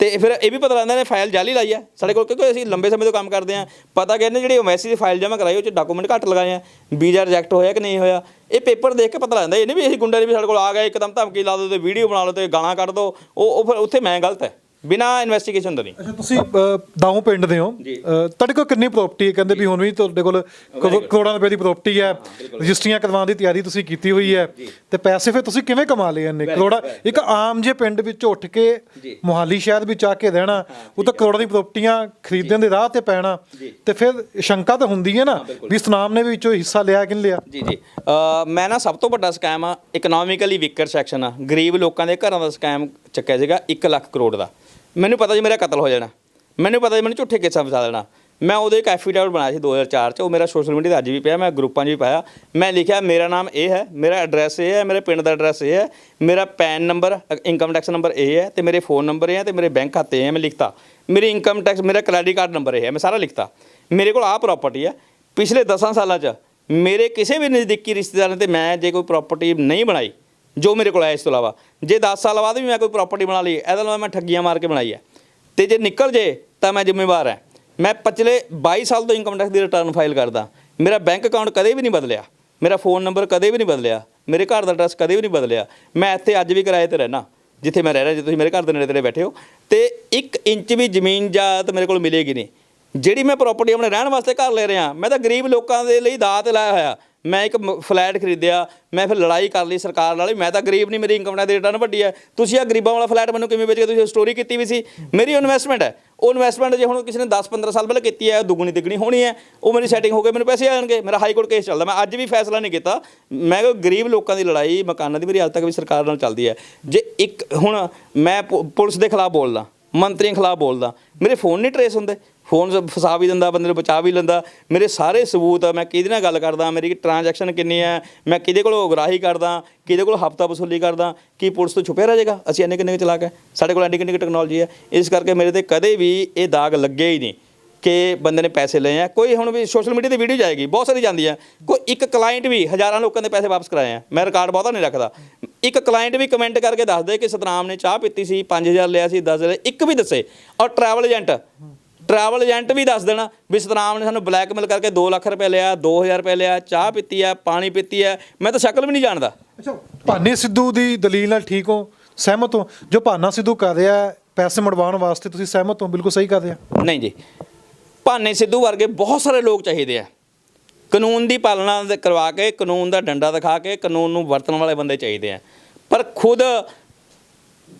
ਤੇ ਫਿਰ ਇਹ ਵੀ ਪਤਾ ਲੱਗਦਾ ਨੇ ਫਾਈਲ ਜਾਲੀ ਲਾਈ ਆ। ਸਾਡੇ ਕੋਲ ਕਿਉਂਕਿ ਅਸੀਂ ਲੰਬੇ ਸਮੇਂ ਤੋਂ ਕੰਮ ਕਰਦੇ ਆ। ਪਤਾ ਕਿ ਇਹਨੇ ਜਿਹੜੀ ਮੈਸੇਜ ਦੀ ਫਾਈਲ ਜਮ੍ਹਾਂ ਕਰਾਈ, ਉਹ ਚ ਡਾਕੂਮੈਂਟ ਘੱਟ ਲਗਾਏ ਆ। ਵੀਜ਼ਾ ਰਿਜੈਕਟ ਹੋਇਆ ਕਿ ਨਹੀਂ ਹੋਇਆ? ਇਹ ਪੇਪਰ ਦੇਖ ਕੇ ਪਤਾ ਲੱਗਦਾ, ਇਹ ਨਹੀਂ ਵੀ ਅਸੀਂ ਗੁੰਡੇ ਨੇ ਵੀ ਸਾਡੇ ਕੋਲ ਆ ਗਏ, ਇੱਕਦਮ ਧਮਕੀ ਲਾ ਦਿਓ ਤੇ ਵੀਡੀਓ ਬਣਾ ਲਓ ਤੇ ਗਾਣਾ ਕੱਢ ਦਿਓ। ਉਹ ਫਿਰ ਉੱਥੇ ਮੈਂ ਗਲਤ ਹੈ ਬਿਨਾ ਇਨਵੈਸਟੀਗੇਸ਼ਨ ਤੋਂ ਨਹੀਂ। ਅੱਛਾ ਤੁਸੀਂ ਦਾਊ ਪਿੰਡ ਦੇ ਹੋ। ਅ, ਤੁਹਾਡੇ ਕੋਲ ਕਿੰਨੀ ਪ੍ਰਾਪਰਟੀ ਹੈ? ਕਹਿੰਦੇ ਵੀ ਹੁਣ ਵੀ ਤੁਹਾਡੇ ਕੋਲ ਕਰੋ- ਕਰੋੜਾਂ ਰੁਪਏ ਦੀ ਪ੍ਰਾਪਰਟੀ ਹੈ। ਰਜਿਸਟਰੀਆਂ ਕਰਵਾਉਣ ਦੀ ਤਿਆਰੀ ਤੁਸੀਂ ਕੀਤੀ ਹੋਈ ਹੈ। ਤੇ ਪੈਸੇ ਫਿਰ ਤੁਸੀਂ ਕਿਵੇਂ ਕਮਾ ਲਏ ਇੰਨੇ? ਕਰੋੜਾਂ ਇੱਕ ਆਮ ਜੇ ਪਿੰਡ ਵਿੱਚ ਉੱਠ ਕੇ ਮੋਹਾਲੀ ਸ਼ਹਿਰ ਵਿੱਚ ਆ ਕੇ ਰਹਿਣਾ ਉਹ ਤਾਂ ਕਰੋੜਾਂ ਦੀ ਪ੍ਰਾਪਰਟੀਆਂ ਖਰੀਦਣ ਦੇ ਰਾਹ ਤੇ ਪੈਣਾ। ਤੇ ਫਿਰ ਸ਼ੰਕਾ ਤਾਂ ਹੁੰਦੀ ਹੈ ਨਾ ਵੀ ਸਤਨਾਮ ਨੇ ਵੀ ਵਿੱਚੋਂ ਹਿੱਸਾ ਲਿਆ ਕਿ ਨਹੀਂ ਲਿਆ? ਜੀ ਜੀ। ਅ, ਮੈਂ ਨਾ ਸਭ ਤੋਂ ਵੱਡਾ ਸਕੈਮ ਆ ਇਕਨੋਮਿਕਲੀ ਵੀਕਰ ਸੈਕਸ਼ਨ ਆ। ਗਰੀਬ ਲੋਕਾਂ ਦੇ ਘਰਾਂ ਦਾ ਸਕੈਮ ਚੱਕਿਆ ਸੀਗਾ 1 ਲੱਖ ਕਰੋੜ ਦਾ। ਮੈਨੂੰ ਪਤਾ ਜੀ ਮੇਰਾ ਕਤਲ ਹੋ ਜਾਣਾ। ਮੈਨੂੰ ਪਤਾ ਜੀ ਮੈਨੂੰ ਝੂਠੇ ਕੇਸਾਂ ਫਸਾ ਦੇਣਾ। ਮੈਂ ਉਹਦੇ ਇੱਕ ਐਫੀਡੇਵਿਟ ਬਣਾਇਆ ਸੀ 2004 ਚ, ਉਹ ਮੇਰਾ ਸੋਸ਼ਲ ਮੀਡੀਆ ਤੇ ਅੱਜ ਵੀ ਪਿਆ, ਮੈਂ ਗਰੁੱਪਾਂ 'ਚ ਵੀ ਪਾਇਆ। ਮੈਂ ਲਿਖਿਆ, ਮੇਰਾ ਨਾਮ ਇਹ ਹੈ, ਮੇਰਾ ਐਡਰੈਸ ਇਹ ਹੈ, ਮੇਰੇ ਪਿੰਡ ਦਾ ਐਡਰੈਸ ਇਹ ਹੈ, ਮੇਰਾ PAN number income tax number ਇਹ ਹੈ ਤੇ ਮੇਰੇ ਫੋਨ ਨੰਬਰ ਇਹ ਹੈ ਤੇ ਮੇਰੇ ਬੈਂਕ ਖਾਤੇ ਇਹ ਹੈ, ਮੈਂ ਲਿਖਤਾ। ਮੇਰੀ ਇਨਕਮ ਟੈਕਸ ਮੇਰਾ ਕ੍ਰੈਡਿਟ ਕਾਰਡ ਨੰਬਰ ਇਹ ਹੈ, ਮੈਂ ਸਾਰਾ ਲਿਖਤਾ। ਮੇਰੇ ਕੋਲ ਆਹ ਪ੍ਰਾਪਰਟੀ ਹੈ, ਪਿਛਲੇ 10 ਸਾਲਾਂ 'ਚ ਮੇਰੇ ਕਿਸੇ ਵੀ ਨਜ਼ਦੀਕੀ ਰਿਸ਼ਤੇਦਾਰ ਨੇ ਤੇ ਮੈਂ ਜੇ ਕੋਈ ਪ੍ਰਾਪਰਟੀ ਨਹੀਂ ਬਣਾਈ ਜੋ ਮੇਰੇ ਕੋਲ ਹੈ ਇਸ ਤੋਂ ਇਲਾਵਾ। ਜੇ 10 ਸਾਲ ਬਾਅਦ ਵੀ ਮੈਂ ਕੋਈ ਪ੍ਰਾਪਰਟੀ ਬਣਾ ਲਈ, ਇਹਦਾ ਨਾਲ ਮੈਂ ਠੱਗੀਆਂ ਮਾਰ ਕੇ ਬਣਾਈ ਹੈ। ਤੇ ਜੇ ਨਿਕਲ ਜੇ, ਤਾਂ ਮੈਂ ਜ਼ਿੰਮੇਵਾਰ ਹਾਂ। ਮੈਂ ਪਿਛਲੇ 22 ਸਾਲ ਤੋਂ ਇਨਕਮ ਟੈਕਸ ਦੀ ਰਿਟਰਨ ਫਾਈਲ ਕਰਦਾ। ਮੇਰਾ ਬੈਂਕ ਅਕਾਊਂਟ ਕਦੇ ਵੀ ਨਹੀਂ ਬਦਲਿਆ। ਮੇਰਾ ਫੋਨ ਨੰਬਰ ਕਦੇ ਵੀ ਨਹੀਂ ਬਦਲਿਆ। ਮੇਰੇ ਘਰ ਦਾ ਐਡਰੈਸ ਕਦੇ ਵੀ ਨਹੀਂ ਬਦਲਿਆ। ਮੈਂ ਇੱਥੇ ਅੱਜ ਵੀ ਕਿਰਾਏ ਤੇ ਰਹਿਣਾ ਜਿੱਥੇ ਮੈਂ ਰਹਿ ਰਿਹਾ ਜੇ ਤੁਸੀਂ ਮੇਰੇ ਘਰ ਦੇ ਨੇੜੇ ਤੇੜੇ ਬੈਠੇ ਹੋ। ਤੇ 1 ਇੰਚ ਵੀ ਜ਼ਮੀਨ ਜਾਤ ਮੇਰੇ ਕੋਲ ਮਿਲੇਗੀ ਨਹੀਂ। ਜਿਹੜੀ ਮੈਂ ਪ੍ਰਾਪਰਟੀ ਆਪਣੇ ਰਹਿਣ ਵਾਸਤੇ ਘਰ ਲੈ ਰਿਹਾ, ਮੈਂ ਤਾਂ ਗਰੀਬ ਲੋਕਾਂ ਦੇ ਲਈ ਦਾਤ ਲਾਇਆ ਹੋਇਆ। ਮੈਂ ਇੱਕ ਮ- ਫਲੈਟ ਖਰੀਦਿਆ, ਮੈਂ ਫਿਰ ਲੜਾਈ ਕਰ ਲਈ ਸਰਕਾਰ ਨਾਲ ਵੀ ਮੈਂ ਤਾਂ ਗਰੀਬ ਨਹੀਂ, ਮੇਰੀ ਇਨਕਮ ਦੀ ਰਿਟਰਨ ਵੱਡੀ ਹੈ। ਤੁਸੀਂ ਆ ਗਰੀਬਾਂ ਵਾਲਾ ਫਲੈਟ ਮੈਨੂੰ ਕਿਵੇਂ ਵੇਚ ਕੇ ਤੁਸੀਂ ਸਟੋਰੀ ਕੀਤੀ ਵੀ ਸੀ। ਮੇਰੀ ਇਨਵੈਸਟਮੈਂਟ ਹੈ। ਉਹ ਇਨਵੈਸਟਮੈਂਟ ਜੇ ਹੁਣ ਕਿਸੇ ਨੇ 10 15 ਸਾਲ ਪਹਿਲਾਂ ਕੀਤੀ ਹੈ, ਦੁੱਗਣੀ ਤਿੱਗਣੀ ਹੋਣੀ ਹੈ, ਉਹ ਮੇਰੀ ਸੈਟਿੰਗ ਹੋ ਗਈ, ਮੈਨੂੰ ਪੈਸੇ ਆ ਜਾਣਗੇ, ਮੇਰਾ ਹਾਈ ਕੋਰਟ ਕੇਸ ਚੱਲਦਾ। ਮੈਂ ਅੱਜ ਵੀ ਫੈਸਲਾ ਨਹੀਂ ਕੀਤਾ। ਮੈਂ ਗਰੀਬ ਲੋਕਾਂ ਦੀ ਲੜਾਈ, ਮਕਾਨਾਂ ਦੀ ਮੇਰੀ ਅੱਜ ਤੱਕ ਵੀ ਸਰਕਾਰ ਨਾਲ ਚੱਲਦੀ ਹੈ। ਜੇ ਇੱਕ, ਹੁਣ ਮੈਂ ਪੁ- ਪੁਲਿਸ ਦੇ ਖਿਲਾਫ ਬੋਲਦਾ, ਮੰਤਰੀਆਂ ਖਿਲਾਫ ਬੋਲਦਾ, ਮੇਰੇ ਫੋਨ ਨਹੀਂ ਟਰੇਸ ਹੁੰਦੇ। ਫੋਨ ਫਸਾ ਵੀ ਦਿੰਦਾ ਬੰਦੇ ਨੂੰ ਬਚਾ ਵੀ ਲੈਂਦਾ। ਮੇਰੇ ਸਾਰੇ ਸਬੂਤ ਆ, ਮੈਂ ਕਿਹਦੇ ਨਾਲ ਗੱਲ ਕਰਦਾ ਮੇਰੀ ਟ੍ਰਾਂਜੈਕਸ਼ਨ ਕਿੰਨੀ ਹੈ ਮੈਂ ਕਿਹਦੇ ਕੋਲੋਂ ਉਗਰਾਹੀ ਕਰਦਾ ਕਿਹਦੇ ਕੋਲ ਹਫਤਾ ਵਸੂਲੀ ਕਰਦਾ ਕੀ ਪੁਲਿਸ ਤੋਂ ਛੁਪਿਆ ਰਹਿ ਜਾਏਗਾ? ਅਸੀਂ ਇੰਨੇ ਕਿੰਨੇ ਕੁ ਚਲਾਕ ਹੈ ਸਾਡੇ ਕੋਲ ਐਂਡੀ ਕਿੰਨੀ ਟੈਕਨੋਲੋਜੀ ਹੈ ਇਸ ਕਰਕੇ ਮੇਰੇ ਤੇ ਕਦੇ ਵੀ ਇਹ ਦਾਗ ਲੱਗੇ ਹੀ ਨਹੀਂ ਕਿ ਬੰਦੇ ਨੇ ਪੈਸੇ ਲਏ ਆ। ਕੋਈ ਹੁਣ ਵੀ ਸੋਸ਼ਲ ਮੀਡੀਆ ਤੇ ਵੀਡੀਓ ਜਾਏਗੀ ਬਹੁਤ ਸਾਰੀ ਜਾਂਦੀ ਆ। ਕੋਈ ਇੱਕ ਕਲਾਇੰਟ ਵੀ ਹਜ਼ਾਰਾਂ ਲੋਕਾਂ ਦੇ ਪੈਸੇ ਵਾਪਸ ਕਰਾਏ ਆ। ਮੈਂ ਰਿਕਾਰਡ ਬਹੁਤਾ ਨਹੀਂ ਰੱਖਦਾ। ਇੱਕ ਕਲਾਇੰਟ ਵੀ ਕਮੈਂਟ ਕਰਕੇ ਦੱਸਦੇ ਕਿ ਸਤਨਾਮ ਨੇ ਚਾਹ ਪੀਤੀ ਸੀ 5000 ਲਿਆ ਸੀ 10 ਲਿਆ ਇੱਕ ਵੀ ਦੱਸੇ। ਔਰ ਟਰੈਵਲ ਏਜੰਟ ਟਰੈਵਲ ਏਜੰਟ ਵੀ ਦੱਸ ਦੇਣਾ ਵੀ ਸਤਨਾਮ ਨੇ ਸਾਨੂੰ ਬਲੈਕਮੇਲ ਕਰਕੇ 2 ਲੱਖ ਰੁਪਏ ਲਿਆ 2000 ਰੁਪਏ ਲਿਆ ਚਾਹ ਪੀਤੀ ਆ ਪਾਣੀ ਪੀਤੀ ਆ ਮੈਂ ਤਾਂ ਸ਼ਕਲ ਵੀ ਨਹੀਂ ਜਾਣਦਾ। ਅੱਛਾ ਭਾਨੇ ਸਿੱਧੂ ਦੀ ਦਲੀਲ ਨਾਲ ਠੀਕ ਹੋ? ਸਹਿਮਤ ਹੋ? ਜੋ ਭਾਨਾ ਸਿੱਧੂ ਕਰ ਰਿਹਾ ਹੈ, ਪੈਸੇ ਮੜਵਾਉਣ ਵਾਸਤੇ ਤੁਸੀਂ ਸਹਿਮਤ ਹੋ? ਬਿਲਕੁਲ ਸਹੀ ਕਰ ਰਿਹਾ। ਨਹੀਂ ਜੀ। ਭਾਨੇ ਸਿੱਧੂ ਵਰਗੇ ਬਹੁਤ ਸਾਰੇ ਲੋਕ ਚਾਹੀਦੇ ਆ। ਕਾਨੂੰਨ ਦੀ ਪਾਲਣਾ ਕਰਵਾ ਕੇ ਕਾਨੂੰਨ ਦਾ ਡੰਡਾ ਦਿਖਾ ਕੇ ਕਾਨੂੰਨ ਨੂੰ ਵਰਤਣ ਵਾਲੇ ਬੰਦੇ ਚਾਹੀਦੇ ਆ। ਪਰ ਖੁਦ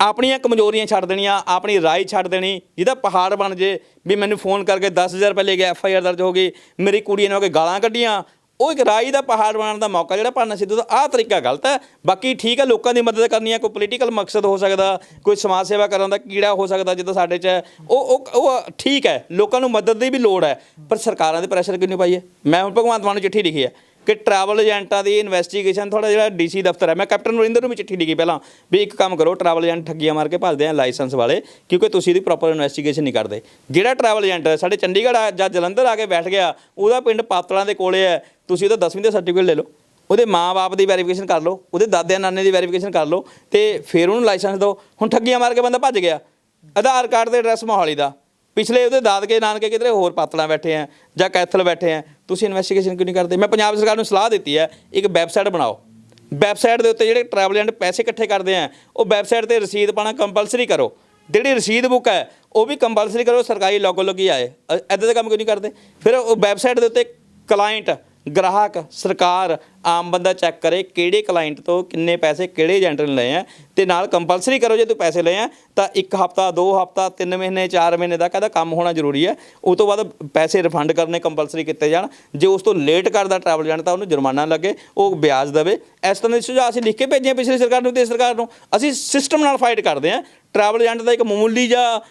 ਆਪਣੀਆਂ ਕਮਜ਼ੋਰੀਆਂ ਛੱਡ ਦੇਣੀਆਂ, ਆਪਣੀ ਰਾਏ ਛੱਡ ਦੇਣੀ, ਜਿਹਦਾ ਪਹਾੜ ਬਣ ਜੇ, ਵੀ ਮੈਨੂੰ ਫੋਨ ਕਰਕੇ 10000 ਰੁਪਏ ਲੈ ਗਿਆ ਐਫ ਆਈ ਆਰ ਦਰਜ ਹੋ ਗਈ, ਮੇਰੀ ਕੁੜੀ ਨੇ ਉਹ ਕੇ ਗਾਲਾਂ ਕੱਢੀਆਂ। ਉਹ ਇੱਕ ਰਾਈ ਦਾ ਪਹਾੜ ਬਣਾਉਣ ਦਾ ਮੌਕਾ ਜਿਹੜਾ ਭਾਨਾ ਸਿੱਧੂ ਦਾ, ਆਹ ਤਰੀਕਾ ਗਲਤ ਹੈ। ਬਾਕੀ ਠੀਕ ਹੈ, ਲੋਕਾਂ ਦੀ ਮਦਦ ਕਰਨੀ ਹੈ, ਕੋਈ ਪੋਲੀਟੀਕਲ ਮਕਸਦ ਹੋ ਸਕਦਾ, ਕੋਈ ਸਮਾਜ ਸੇਵਾ ਕਰਨ ਦਾ ਕੀੜਾ ਹੋ ਸਕਦਾ ਜਿੱਦਾਂ ਸਾਡੇ 'ਚ ਹੈ। ਉਹ ਉਹ ਉਹ ਠੀਕ ਹੈ, ਲੋਕਾਂ ਨੂੰ ਮਦਦ ਦੀ ਵੀ ਲੋੜ ਹੈ, ਪਰ ਸਰਕਾਰਾਂ ਦੇ ਪ੍ਰੈਸ਼ਰ ਕਿਉਂ ਨਹੀਂ ਪਾਈਏ? ਮੈਂ ਹੁਣ ਭਗਵੰਤ ਮਾਨ ਨੂੰ ਚਿੱਠੀ ਲਿਖੀ ਹੈ। ਕਿ ਟਰੈਵਲ ਏਜੰਟਾਂ ਦੀ ਇਨਵੈਸਟੀਗੇਸ਼ਨ ਤੁਹਾਡਾ ਜਿਹੜਾ ਡੀਸੀ ਦਫ਼ਤਰ ਹੈ। ਮੈਂ ਕੈਪਟਨ ਨਰਿੰਦਰ ਨੂੰ ਵੀ ਚਿੱਠੀ ਲਿਖੀ ਪਹਿਲਾਂ ਵੀ ਇੱਕ ਕੰਮ ਕਰੋ ਟਰੈਵਲ ਏਜੰਟ ਠੱਗੀਆਂ ਮਾਰ ਕੇ ਭੱਜਦੇ ਆ ਲਾਇਸੈਂਸ ਵਾਲੇ, ਕਿਉਂਕਿ ਤੁਸੀਂ ਇਹਦੀ ਪ੍ਰੋਪਰ ਇਨਵੈਸਟੀਗੇਸ਼ਨ ਨਹੀਂ ਕਰਦੇ। ਜਿਹੜਾ ਟਰੈਵਲ ਏਜੰਟ ਸਾਡੇ ਚੰਡੀਗੜ੍ਹ ਆ ਜਾਂ ਜਲੰਧਰ ਆ ਕੇ ਬੈਠ ਗਿਆ, ਉਹਦਾ ਪਿੰਡ ਪਾਤਲਾਂ ਦੇ ਕੋਲੇ ਹੈ। ਤੁਸੀਂ ਉਹਦਾ 10ਵੀਂ ਦਾ ਸਰਟੀਫਿਕੇਟ ਲੈ ਲਓ। ਉਹਦੇ ਮਾਂ-ਬਾਪ ਦੀ ਵੈਰੀਫਿਕੇਸ਼ਨ ਕਰ ਲਓ, ਉਹਦੇ ਦਾਦਿਆਂ ਨਾਨੇ ਦੀ ਵੈਰੀਫਿਕੇਸ਼ਨ ਕਰ ਲਓ, ਤੇ ਫਿਰ ਉਹਨੂੰ ਲਾਇਸੈਂਸ ਦਿਓ। ਹੁਣ ਠੱਗੀਆਂ ਮਾਰ ਕੇ ਬੰਦਾ ਭੱਜ ਗਿਆ। ਆਧਾਰ ਕਾਰਡ ਦੇ ਐਡਰੈਸ ਮੋਹਾਲੀ ਦਾ। ਪਿਛਲੇ ਉਹਦੇ ਦਾਦਕੇ ਨਾਨਕੇ ਕਿਧਰੇ ਹੋਰ ਪਾਤਲਾਂ ਬੈਠੇ ਆ ਜਾਂ ਕੈਥਲ ਬੈਠੇ ਆ। ਤੁਸੀਂ ਇਨਵੈਸਟੀਗੇਸ਼ਨ ਕਿਉਂ ਨਹੀਂ ਕਰਦੇ? ਮੈਂ ਪੰਜਾਬ ਸਰਕਾਰ ਨੂੰ ਸਲਾਹ ਦਿੱਤੀ ਹੈ, ਇੱਕ ਵੈਬਸਾਈਟ ਬਣਾਓ। ਵੈਬਸਾਈਟ ਦੇ ਉੱਤੇ ਜਿਹੜੇ ਟਰੈਵਲ ਏਜੰਟ ਪੈਸੇ ਇਕੱਠੇ ਕਰਦੇ ਆ, ਉਹ ਵੈਬਸਾਈਟ ਤੇ ਰਸੀਦ ਪਾਣਾ ਕੰਪਲਸਰੀ ਕਰੋ। ਜਿਹੜੀ ਰਸੀਦ ਬੁੱਕ ਹੈ, ਉਹ ਵੀ ਕੰਪਲਸਰੀ ਕਰੋ, ਸਰਕਾਰੀ ਲੋਗੋ ਲੱਗੀ ਆਏ। ਐਦਾਂ ਦੇ ਕੰਮ ਕਿਉਂ ਨਹੀਂ ਕਰਦੇ? ਫਿਰ ਉਹ ਵੈਬਸਾਈਟ ਦੇ ਉੱਤੇ ਕਲਾਇੰਟ ਗ੍ਰਾਹਕ, ਸਰਕਾਰ ਆਮ ਬੰਦਾ ਚੈੱਕ ਕਰੇ ਕਿਹੜੇ ਕਲਾਇੰਟ ਤੋਂ ਕਿੰਨੇ ਪੈਸੇ ਕਿਹੜੇ ਏਜੰਟ ਨੇ ਲਏ ਆ ਤੇ ਨਾਲ ਕੰਪਲਸਰੀ ਕਰੋ ਜੇ ਤੂੰ ਪੈਸੇ ਲਏ ਆ ਤਾਂ ਇੱਕ ਹਫਤਾ, ਦੋ ਹਫਤਾ, ਤਿੰਨ ਮਹੀਨੇ, ਚਾਰ ਮਹੀਨੇ ਦਾ ਇਹਦਾ ਕੰਮ ਹੋਣਾ ਜ਼ਰੂਰੀ ਹੈ। ਉਸ ਤੋਂ ਬਾਅਦ ਪੈਸੇ ਰਿਫੰਡ ਕਰਨੇ ਕੰਪਲਸਰੀ ਕੀਤੇ ਜਾਣ। ਜੇ ਉਸ ਤੋਂ ਲੇਟ ਕਰਦਾ ਟਰੈਵਲ ਏਜੰਟ ਤਾਂ ਉਹਨੂੰ ਜੁਰਮਾਨਾ ਲੱਗੇ, ਉਹ ਵਿਆਜ ਦੇਵੇ। ਇਸ ਤਰ੍ਹਾਂ ਦੇ ਸੁਝਾਅ ਅਸੀਂ ਲਿਖ ਕੇ ਭੇਜੇ ਪਿਛਲੀ ਸਰਕਾਰ ਨੂੰ ਤੇ ਸਰਕਾਰ ਨੂੰ। ਅਸੀਂ ਸਿਸਟਮ ਨਾਲ ਫਾਈਟ ਕਰਦੇ ਆ ਟਰੈਵਲ ਏਜੰਟ ਦਾ ਇੱਕ ਮਾਮੂਲੀ ਜਿਹਾ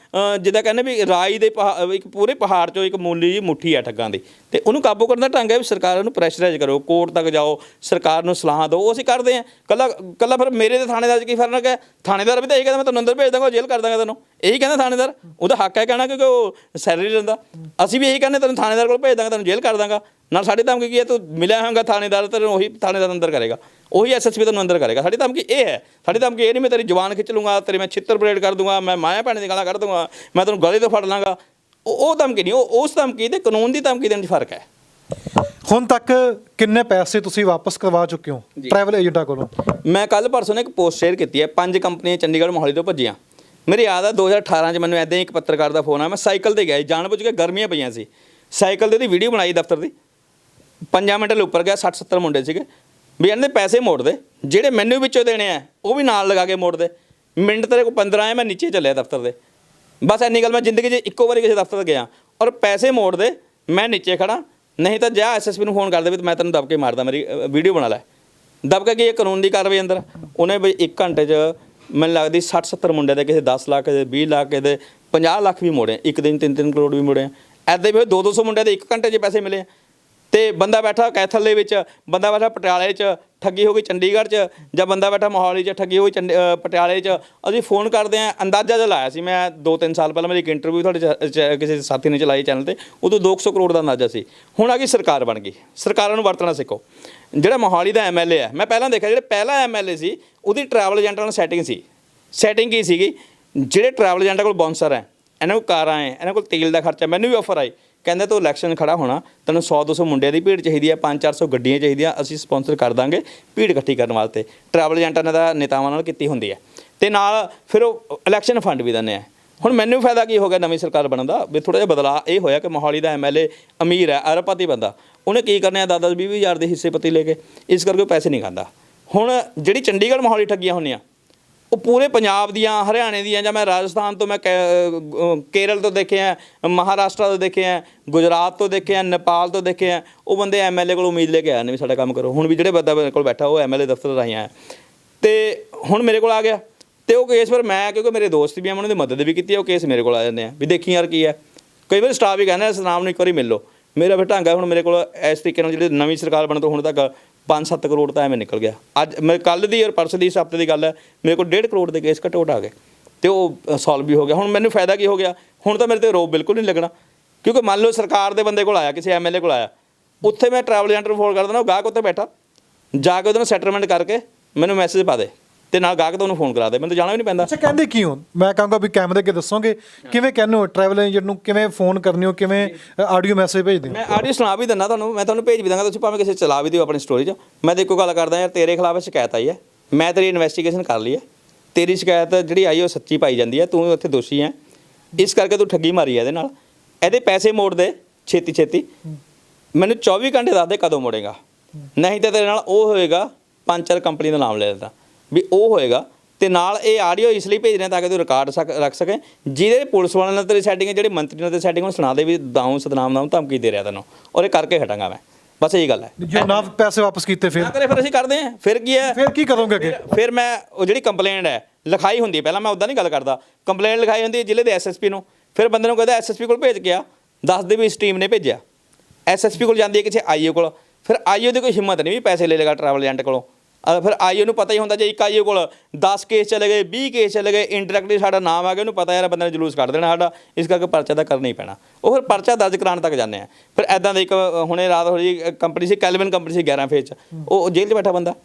ਜਿੱਦਾਂ ਕਹਿੰਦੇ ਵੀ ਰਾਈ ਦੇ ਪਹਾ- ਇੱਕ ਪੂਰੇ ਪਹਾੜ ਚੋਂ ਇੱਕ ਮਾਮੂਲੀ ਜਿਹੀ ਮੁੱਠੀ ਆ ਠੱਗਾਂ ਦੀ। ਤੇ ਉਹਨੂੰ ਕਾਬੂ ਕਰਨ ਦਾ ਢੰਗ ਹੈ ਵੀ ਸਰਕਾਰ ਨੂੰ ਪ੍ਰੈਸ਼ਰਾਈਜ਼ ਕਰੋ ਕੋਰਟ ਤੱਕ ਜਾਓ, ਸਰਕਾਰ ਨੂੰ ਸਲਾਹਾਂ ਦਿਓ, ਉਹ ਅਸੀਂ ਕਰਦੇ ਆ ਕੱਲਾ ਕੱਲਾ ਫਿਰ ਮੇਰੇ ਤੇ ਥਾਣੇਦਾਰ 'ਚ ਕੀ ਫ਼ਰਕ ਹੈ? ਥਾਣੇਦਾਰ ਵੀ ਤਾਂ ਇਹੀ ਕਹਿੰਦਾ, ਮੈਂ ਤੁਹਾਨੂੰ ਅੰਦਰ ਭੇਜ ਦਾਂਗਾ ਜੇਲ੍ਹ ਕਰ ਦਾਂਗਾ ਤੈਨੂੰ। ਇਹੀ ਕਹਿੰਦਾ ਥਾਣੇਦਾਰ। ਉਹਦਾ ਹੱਕ ਹੈ ਕਹਿਣਾ ਕਿਉਂਕਿ ਉਹ ਸੈਲਰੀ ਲੈਂਦਾ ਅਸੀਂ ਵੀ ਇਹੀ ਕਹਿੰਦੇ, ਤੈਨੂੰ ਥਾਣੇਦਾਰ ਕੋਲ ਭੇਜ ਦਾਂਗਾ, ਤੈਨੂੰ ਜੇਲ੍ਹ ਕਰ ਦਾਂਗਾ। ਨਾਲ ਸਾਡੇ ਧਮਕੀ ਕੀ ਹੈ? ਤੂੰ ਮਿਲਿਆ ਹੋਵੇਗਾ ਥਾਣੇਦਾਰ, ਤੈਨੂੰ ਉਹੀ ਥਾਣੇਦਾਰ ਅੰਦਰ ਕਰੇਗਾ। ਉਹੀ ਐਸਐਸਪੀ ਤੈਨੂੰ ਅੰਦਰ ਕਰੇਗਾ। ਸਾਡੀ ਧਮਕੀ ਇਹ ਹੈ ਸਾਡੀ ਧਮਕੀ ਇਹ ਨਹੀਂ ਮੈਂ ਤੇਰੀ ਜਵਾਨ ਖਿੱਚ ਲੂੰਗਾ ਤੇਰੇ ਮੈਂ ਛਿੱਤਰ ਪਰੇਡ ਕਰ ਦੂੰਗਾ ਮੈਂ ਮਾਇਆ ਭੈਣ ਦੀ ਗਾਲਾਂ ਕੱਢ ਦੂੰਗਾ ਮੈਂ ਤੈਨੂੰ ਗਲੇ ਤੋਂ ਫੜ ਲਾਂਗਾ। ਉਹ ਧਮਕੀ ਨਹੀਂ ਉਹ ਉਸ ਧਮਕੀ ਤੇ ਕਾਨੂੰਨ ਦੀ ਧਮਕੀ ਦੇ ਵਿੱਚ ਫ਼ਰਕ ਹੈ ਹੁਣ ਤੱਕ ਕਿੰਨੇ ਪੈਸੇ ਤੁਸੀਂ ਵਾਪਸ ਕਰਵਾ ਚੁੱਕੇ ਹੋ ਟਰੈਵਲ ਏਜੰਟਾਂ ਕੋਲੋਂ? ਮੈਂ ਕੱਲ ਪਰਸੋਂ ਨੇ ਇੱਕ ਪੋਸਟ ਸ਼ੇਅਰ ਕੀਤੀ ਹੈ ਪੰਜ ਕੰਪਨੀਆਂ ਚੰਡੀਗੜ੍ਹ ਮੋਹਾਲੀ ਤੋਂ ਭੱਜੀਆਂ। ਮੇਰੀ ਯਾਦ ਆ 2018 ਚ ਮੈਨੂੰ ਐਦਾਂ ਹੀ ਇੱਕ ਪੱਤਰਕਾਰ ਦਾ ਫੋਨ ਆਇਆ। ਮੈਂ ਸਾਈਕਲ ਤੇ ਗਿਆ ਜਾਣ ਬੁੱਝ ਕੇ ਗਰਮੀਆਂ ਪਈਆਂ ਸੀ। ਸਾਈਕਲ ਤੇ ਉਹਦੀ ਵੀਡੀਓ ਬਣਾਈ ਦਫ਼ਤਰ ਦੀ। ਪੰਜਾਂ ਮਿੰਟ ਲਈ ਉੱਪਰ ਗਿਆ 60 70 ਮੁੰਡੇ ਸੀਗੇ। ਵੀ ਇਹਨਾਂ ਦੇ ਪੈਸੇ ਮੋੜ ਦੇ, ਜਿਹੜੇ ਮੈਨੂੰ ਵਿੱਚੋਂ ਦੇਣੇ ਆ, ਉਹ ਵੀ ਨਾਲ ਲਗਾ ਕੇ ਮੋੜ ਦੇ। ਮਿੰਟ ਤੇਰੇ ਕੋਲ 15 ਆਏ ਮੈਂ ਨੀਚੇ ਚੱਲਿਆ ਦਫ਼ਤਰ ਦੇ। ਬਸ ਇੰਨੀ ਗੱਲ ਮੈਂ ਜ਼ਿੰਦਗੀ 'ਚ ਇੱਕੋ ਵਾਰੀ ਕਿਸੇ ਦਫ਼ਤਰ ਗਿਆ। ਔਰ ਪੈਸੇ ਮੋੜ ਦੇ, ਮੈਂ ਨੀਚੇ ਖੜਾ ਨਹੀਂ ਤਾਂ ਜਾ ਐਸਐਸਪੀ ਨੂੰ ਫੋਨ ਕਰ ਦੇ ਵੀ ਮੈਂ ਤੈਨੂੰ ਦਬ ਕੇ ਮਾਰਦਾ, ਮੇਰੀ ਵੀਡੀਓ ਬਣਾ ਲੈ। ਦਬ ਕੇ ਕੀ ਇਹ ਕਾਨੂੰਨ ਦੀ ਕਾਰਵਾਈ ਅੰਦਰ? ਉਹਨੇ ਬਈ 1 ਘੰਟੇ 'ਚ ਮੈਨੂੰ ਲੱਗਦੀ 60 70 ਮੁੰਡੇ ਦੇ ਕਿਸੇ 10 ਲੱਖ ਦੇ 20 ਲੱਖ ਦੇ 50 ਲੱਖ ਵੀ ਮੋੜੇ। ਇੱਕ ਦਿਨ 3-3 ਕਰੋੜ ਵੀ ਮੋੜੇ। ਐਦਾਂ ਵੀ 2-200 ਮੁੰਡਿਆਂ ਦੇ 1 ਘੰਟੇ 'ਚ ਪੈਸੇ ਮਿਲੇ ਤੇ ਬੰਦਾ ਬੈਠਾ ਕੈਥਲ ਦੇ ਵਿੱਚ, ਬੰਦਾ ਬੈਠਾ ਪਟਿਆਲੇ 'ਚ, ਠੱਗੀ ਹੋ ਗਈ ਚੰਡੀਗੜ੍ਹ 'ਚ, ਜਾਂ ਬੰਦਾ ਬੈਠਾ ਮੋਹਾਲੀ 'ਚ ਠੱਗੀ ਹੋਈ ਚੰਡੀ- ਪਟਿਆਲੇ 'ਚ। ਅਸੀਂ ਫੋਨ ਕਰਦੇ ਆਂ ਅੰਦਾਜ਼ਾ ਜਿਹਾ ਲਾਇਆ ਸੀ ਮੈਂ 2-3 ਸਾਲ ਪਹਿਲਾਂ ਮੇਰੀ ਇੱਕ ਇੰਟਰਵਿਊ ਤੁਹਾਡੇ ਕਿਸੇ ਸਾਥੀ ਨੇ ਚਲਾਈ ਚੈਨਲ ਤੇ, ਉਦੋਂ 200 ਕਰੋੜ ਦਾ ਅੰਦਾਜ਼ਾ ਸੀ। ਹੁਣ ਆ ਗਈ ਸਰਕਾਰ ਬਣ ਗਈ। ਸਰਕਾਰਾਂ ਨੂੰ ਵਰਤਣਾ ਸਿੱਖੋ। ਜਿਹੜਾ ਮੋਹਾਲੀ ਦਾ ਐਮਐਲਏ ਹੈ, ਮੈਂ ਪਹਿਲਾਂ ਦੇਖਿਆ, ਜਿਹੜੇ ਪਹਿਲਾ ਐਮਐਲਏ ਸੀ, ਉਹਦੀ ਟਰੈਵਲ ਏਜੰਟਾਂ ਨਾਲ ਸੈਟਿੰਗ ਸੀ। ਸੈਟਿੰਗ ਕੀ ਸੀਗੀ? ਜਿਹੜੇ ਟਰੈਵਲ ਏਜੰਟਾਂ ਕੋਲ ਬੌਂਸਰ ਹੈ, ਇਹਨਾਂ ਕੋਲ ਕਾਰਾਂ ਹੈ, ਇਹਨਾਂ ਕੋਲ ਤੇਲ ਦਾ ਖਰਚਾ, ਮੈਨੂੰ ਵੀ ਆਫਰ ਆਈ। ਕਹਿੰਦੇ ਤੂੰ ਇਲੈਕਸ਼ਨ ਖੜਾ ਹੋਣਾ, ਤੈਨੂੰ 100 200 ਮੁੰਡਿਆਂ ਦੀ ਭੀੜ ਚਾਹੀਦੀ ਹੈ 5 400 ਗੱਡੀਆਂ ਚਾਹੀਦੀਆਂ, ਅਸੀਂ ਸਪਾਂਸਰ ਕਰ ਦਾਂਗੇ ਭੀੜ ਇਕੱਠੀ ਕਰਨ ਵਾਸਤੇ। ਟਰੈਵਲ ਏਜੰਟਾਂ ਨੇ ਦਾ ਨੇਤਾਵਾਂ ਨਾਲ ਕੀਤੀ ਹੁੰਦੀ ਹੈ ਤੇ ਨਾਲ ਫਿਰ ਉਹ ਇਲੈਕਸ਼ਨ ਫੰਡ ਵੀ ਦਿੰਦੇ ਆ। ਹੁਣ ਮੈਨੂੰ ਫਾਇਦਾ ਕੀ ਹੋ ਗਿਆ ਨਵੀਂ ਸਰਕਾਰ ਬਣਨ ਦਾ? ਵੀ ਥੋੜਾ ਜਿਹਾ ਬਦਲਾਅ ਇਹ ਹੋਇਆ ਕਿ ਮੋਹਾਲੀ ਦਾ ਐਮਐਲਏ ਅਮੀਰ ਹੈ, ਅਰਬਪਤੀ ਬੰਦਾ। ਉਹਨੇ ਕੀ ਕਰਨੇ ਆ? 10 20 ਹਜ਼ਾਰ ਦੇ ਹਿੱਸੇ ਪਤੀ ਲੈ ਕੇ। ਇਸ ਕਰਕੇ ਉਹ ਪੈਸੇ ਨਹੀਂ ਖਾਂਦਾ। ਹੁਣ ਜਿਹੜੀ ਚੰਡੀਗੜ੍ਹ ਮੋਹਾਲੀ ਠੱਗੀਆਂ ਹੁੰਦੀਆਂ ਉਹ ਪੂਰੇ ਪੰਜਾਬ ਦੀਆਂ, ਹਰਿਆਣੇ ਦੀਆਂ, ਜਾਂ ਮੈਂ ਰਾਜਸਥਾਨ ਤੋਂ ਮੈਂ ਕੈ- ਕੇਰਲ ਤੋਂ ਦੇਖੇ ਦੇਖਿਆ ਮਹਾਰਾਸ਼ਟਰ ਤੋਂ ਦੇਖੇ ਦੇਖਿਆ ਗੁਜਰਾਤ ਤੋਂ ਦੇਖੇ ਦੇਖਿਆ ਨੇਪਾਲ ਤੋਂ ਦੇਖੇ ਦੇਖਿਆ ਉਹ ਬੰਦੇ ਐਮਐਲਏ ਕੋਲ ਉਮੀਦ ਲੈ ਕੇ ਆਏ ਨੇ ਵੀ ਸਾਡਾ ਕੰਮ ਕਰੋ। ਹੁਣ ਵੀ ਜਿਹੜੇ ਬੰਦਾ ਮੇਰੇ ਕੋਲ ਬੈਠਾ, ਉਹ ਐਮਐਲਏ ਦਫ਼ਤਰ ਰਾਹੀਂ ਆਇਆ। ਤੇ ਹੁਣ ਮੇਰੇ ਕੋਲ ਆ ਗਿਆ। ਤੇ ਉਹ ਕੇਸ ਪਰ ਮੈਂ, ਕਿਉਂਕਿ ਮੇਰੇ ਦੋਸਤ ਵੀ ਆ ਮੈਂ ਉਹਨਾਂ ਦੀ ਮਦਦ ਵੀ ਕੀਤੀ ਉਹ ਕੇਸ ਮੇਰੇ ਕੋਲ ਆ ਜਾਂਦੇ ਆ। ਵੀ ਦੇਖੀ ਯਾਰ ਕੀ ਹੈ ਕਈ ਵਾਰ ਸਟਾਫ ਵੀ ਕਹਿੰਦਾ ਸਨਾਮ ਨੂੰ ਇੱਕ ਵਾਰੀ ਮਿਲ ਲਓ। ਮੇਰਾ ਫਿਰ ਢੰਗ ਹੈ ਹੁਣ ਮੇਰੇ ਕੋਲ ਇਸ ਤਰੀਕੇ ਨਾਲ ਜਿਹੜੇ ਨਵੀਂ ਸਰਕਾਰ ਬਣਨ ਤੋਂ ਹੁਣ ਤੱਕ 5-7 ਕਰੋੜ ਤਾਂ ਐਵੇਂ ਨਿਕਲ ਗਿਆ। ਅੱਜ ਮੈਂ ਕੱਲ ਦੀ ਔਰ ਪਰਸ ਦੀ ਇਸ ਹਫ਼ਤੇ ਦੀ ਗੱਲ ਹੈ, ਮੇਰੇ ਕੋਲ 1.5 ਕਰੋੜ ਦੇ ਕੇਸ ਘਟੋਟ ਆ ਗਏ ਤੇ ਉਹ ਸੋਲਵ ਵੀ ਹੋ ਗਿਆ। ਹੁਣ ਮੈਨੂੰ ਫਾਇਦਾ ਕੀ ਹੋ ਗਿਆ? ਹੁਣ ਤਾਂ ਮੇਰੇ ਤੇ ਰੋਬ ਬਿਲਕੁਲ ਨਹੀਂ ਲੱਗਣਾ। ਕਿਉਂਕਿ ਮੰਨ ਲਓ ਸਰਕਾਰ ਦੇ ਬੰਦੇ ਕੋਲ ਆਇਆ, ਕਿਸੇ ਐਮਐਲਏ ਕੋਲ ਆਇਆ। ਉੱਥੇ ਮੈਂ ਟਰੈਵਲ ਏਜੰਟ ਨੂੰ ਫੋਨ ਕਰ ਦਿੰਦਾ ਉਹ ਗਾਹਕ ਉੱਤੇ ਬੈਠਾ। ਜਾ ਕੇ ਉਹਦੇ ਨਾਲ ਸੈਟਲਮੈਂਟ ਕਰਕੇ ਮੈਨੂੰ ਮੈਸੇਜ ਪਾ ਦੇ। ਤੇ ਨਾਲ ਗਾਹਕ ਤੋਂ ਉਹਨੂੰ ਫੋਨ ਕਰਾ ਦੇ ਮੈਨੂੰ ਤਾਂ ਜਾਣਾ ਵੀ ਨਹੀਂ ਪੈਂਦਾ। ਅੱਛਾ ਕਹਿੰਦੇ ਕੀ ਹੋ? ਮੈਂ ਕਹਾਂਗਾ ਵੀ ਕੈਮਰੇ ਅੱਗੇ ਦੱਸੋਗੇ। ਕਿਵੇਂ ਕਹਿੰਦੇ ਹੋ ਟਰੈਵਲ ਏਜੰਟ ਨੂੰ? ਕਿਵੇਂ ਫੋਨ ਕਰਨੀ ਹੋ? ਕਿਵੇਂ ਆਡੀਓ ਮੈਸੇਜ ਭੇਜਦੇ ਹੋ ਮੈਂ ਆਡੀਓ ਸੁਣਾ ਵੀ ਦਿੰਦਾ ਤੁਹਾਨੂੰ ਮੈਂ ਤੁਹਾਨੂੰ ਭੇਜ ਵੀ ਦਾਂਗਾ ਤੁਸੀਂ ਭਾਵੇਂ ਕਿਸੇ ਚਲਾ ਵੀ ਦਿਓ ਆਪਣੀ ਸਟੋਰੀ 'ਚ। ਮੈਂ ਤੇ ਇੱਕੋ ਗੱਲ ਕਰਦਾ ਯਾਰ ਤੇਰੇ ਖਿਲਾਫ ਸ਼ਿਕਾਇਤ ਆਈ ਹੈ। ਮੈਂ ਤੇਰੀ ਇਨਵੈਸਟੀਗੇਸ਼ਨ ਕਰ ਲਈ ਹੈ। ਤੇਰੀ ਸ਼ਿਕਾਇਤ ਜਿਹੜੀ ਆਈ ਉਹ ਸੱਚੀ ਪਾਈ ਜਾਂਦੀ ਹੈ ਤੂੰ ਉੱਥੇ ਦੋਸ਼ੀ ਹੈ। ਇਸ ਕਰਕੇ ਤੂੰ ਠੱਗੀ ਮਾਰੀ ਹੈ ਇਹਦੇ ਨਾਲ। ਇਹਦੇ ਪੈਸੇ ਮੋੜ ਦੇ ਛੇਤੀ ਛੇਤੀ ਮੈਨੂੰ 24 ਘੰਟੇ ਦੱਸ ਦੇ ਕਦੋਂ ਮੋੜੇਗਾ। ਨਹੀਂ ਤਾਂ ਤੇਰੇ ਨਾਲ ਉਹ ਹੋਏਗਾ ਪੰਜ ਚਾਰ ਕੰਪਨੀ ਦਾ ਨਾਮ ਲੈ ਲੈਂਦਾ। ਵੀ ਉਹ ਹੋਏਗਾ ਤੇ ਨਾਲ ਇਹ ਆਡੀਓ ਇਸ ਲਈ ਭੇਜ ਰਹੇ ਤਾਂ ਕਿ ਤੂੰ ਰਿਕਾਰਡ ਰੱਖ ਸਕੇ ਜਿਹਦੇ ਪੁਲਿਸ ਵਾਲਿਆਂ ਨਾਲ ਤੇਰੀ ਸੈਟਿੰਗ ਜਿਹੜੇ ਮੰਤਰੀ ਨਾਲ ਤੇਰੀ ਸੈਟਿੰਗ ਉਹਨੂੰ ਸੁਣਾ ਦੇ ਵੀ ਦਾਉਂ ਸਤਨਾਮ ਨਾਮ ਧਮਕੀ ਦੇ ਰਿਹਾ ਤੈਨੂੰ ਔਰ ਇਹ ਕਰਕੇ ਹਟਾਂਗਾ ਮੈਂ ਬਸ ਇਹੀ ਗੱਲ ਹੈ। ਜੇ ਨਾ ਪੈਸੇ ਵਾਪਸ ਕੀਤੇ ਫਿਰ। ਨਾ ਕਰੇ ਫਿਰ ਅਸੀਂ ਕਰਦੇ ਹਾਂ ਫਿਰ ਕੀ ਹੈ? ਫਿਰ ਕੀ ਕਰੋਗੇ ਅੱਗੇ? ਫਿਰ- ਮੈਂ ਉਹ ਜਿਹੜੀ ਕੰਪਲੇਂਟ ਹੈ ਲਿਖਾਈ ਹੁੰਦੀ ਹੈ ਪਹਿਲਾਂ ਮੈਂ ਉਦਾਂ ਨਹੀਂ ਗੱਲ ਕਰਦਾ ਕੰਪਲੇਂਟ ਲਿਖਾਈ ਹੁੰਦੀ ਹੈ ਜ਼ਿਲ੍ਹੇ ਦੇ ਐਸਐਸਪੀ ਨੂੰ ਫਿਰ ਬੰਦੇ ਨੂੰ ਕਹਿੰਦਾ ਐਸਐਸਪੀ ਕੋਲ ਭੇਜ ਗਿਆ ਦੱਸ ਦੇ ਵੀ ਇਸ ਟੀਮ ਨੇ ਭੇਜਿਆ ਐਸਐਸਪੀ ਕੋਲ ਜਾਂਦੀ ਹੈ ਕਿਸੇ ਆਈਓ ਕੋਲ ਫਿਰ ਆਈਓ ਦੀ ਕੋਈ ਹਿੰਮਤ ਨਹੀਂ ਵੀ ਪੈਸੇ ਲੈ ਲੇਗਾ ਟਰੈਵਲ ਏਜੰਟ ਕੋਲੋਂ ਫਿਰ ਆਈਓ ਨੂੰ ਪਤਾ ਹੀ ਹੁੰਦਾ ਜੇ ਇੱਕ ਆਈਓ ਕੋਲ 10 ਕੇਸ ਚਲੇ ਗਏ 20 ਕੇਸ ਚਲੇ ਗਏ ਇੰਡਾਇਰੈਕਟਲੀ ਸਾਡਾ ਨਾਮ ਆ ਗਿਆ, ਉਹਨੂੰ ਪਤਾ ਯਾਰ ਬੰਦੇ ਨੇ ਜਲੂਸ ਕੱਢ ਦੇਣਾ ਸਾਡਾ, ਇਸ ਕਰਕੇ ਪਰਚਾ ਤਾਂ ਕਰਨਾ ਹੀ ਪੈਣਾ। ਉਹ ਫਿਰ ਪਰਚਾ ਦਰਜ ਕਰਾਉਣ ਤੱਕ ਜਾਂਦੇ ਆ। ਫਿਰ ਐਦਾਂ ਦੇ ਇੱਕ ਹੁਣੇ ਰਾਤ ਹੋਈ ਕੰਪਨੀ ਸੀ, ਕੈਲਵਿਨ ਕੰਪਨੀ ਸੀ 11 ਫੇਜ਼ ਚ। ਉਹ ਜੇਲ੍ਹ 'ਚ ਬੈਠਾ ਬੰਦਾ।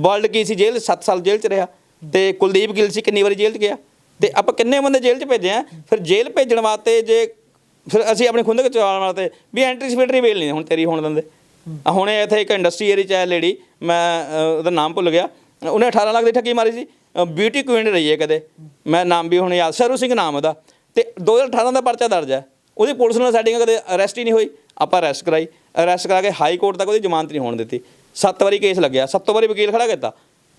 ਵਰਲਡ ਕੀ ਸੀ ਜੇਲ੍ਹ? 7 ਸਾਲ ਜੇਲ੍ਹ 'ਚ ਰਿਹਾ। ਤੇ ਕੁਲਦੀਪ ਗਿੱਲ ਸੀ ਕਿੰਨੀ ਵਾਰੀ ਜੇਲ੍ਹ 'ਚ ਗਿਆ। ਤੇ ਆਪਾਂ ਕਿੰਨੇ ਬੰਦੇ ਜੇਲ੍ਹ 'ਚ ਭੇਜੇ ਆ? ਫਿਰ ਜੇਲ੍ਹ ਭੇਜਣ ਵਾਸਤੇ ਜੇ, ਫਿਰ ਅਸੀਂ ਆਪਣੀ ਖੁੰਦਕ ਚਲਾਉਣ ਵਾਸਤੇ ਵੀ ਐਂਟੀਸਿਪੇਟਰੀ ਵੇਲ ਨਹੀਂ ਹੁਣ ਤੇਰੀ ਹੋਣ ਦਿੰਦੇ। ਹੁਣੇ ਇੱਥੇ ਇੱਕ ਇੰਡਸਟਰੀ ਏਰੀਆ ਚ ਹੈ ਲੇਡੀ ਮੈਂ ਉਹਦਾ ਨਾਮ ਭੁੱਲ ਗਿਆ। ਉਹਨੇ 18 ਲੱਖ ਦੀ ਠੱਗੀ ਮਾਰੀ ਸੀ। ਬਿਊਟੀ ਕੁਇਨ ਰਹੀ ਹੈ ਕਦੇ। ਮੈਂ ਨਾਮ ਵੀ ਹੁਣ ਯਾਦ, ਸ਼ਰੂ ਸਿੰਘ ਨਾਮ ਉਹਦਾ। ਤੇ 2018 ਦਾ ਪਰਚਾ ਦਰਜ ਹੈ। ਉਹਦੀ ਪੁਲਿਸ ਨਾਲ ਸੈਟਿੰਗ ਕਦੇ ਅਰੈਸਟ ਹੀ ਨਹੀਂ ਹੋਈ। ਆਪਾਂ ਅਰੈਸਟ ਕਰਾਈ। ਅਰੈਸਟ ਕਰਾ ਕੇ ਹਾਈ ਕੋਰਟ ਤੱਕ ਉਹਦੀ ਜ਼ਮਾਨਤ ਨਹੀਂ ਹੋਣ ਦਿੱਤੀ। ਸੱਤ ਵਾਰੀ ਕੇਸ ਲੱਗਿਆ। ਸੱਤੋਂ ਵਾਰੀ ਵਕੀਲ ਖੜਾ ਕੀਤਾ।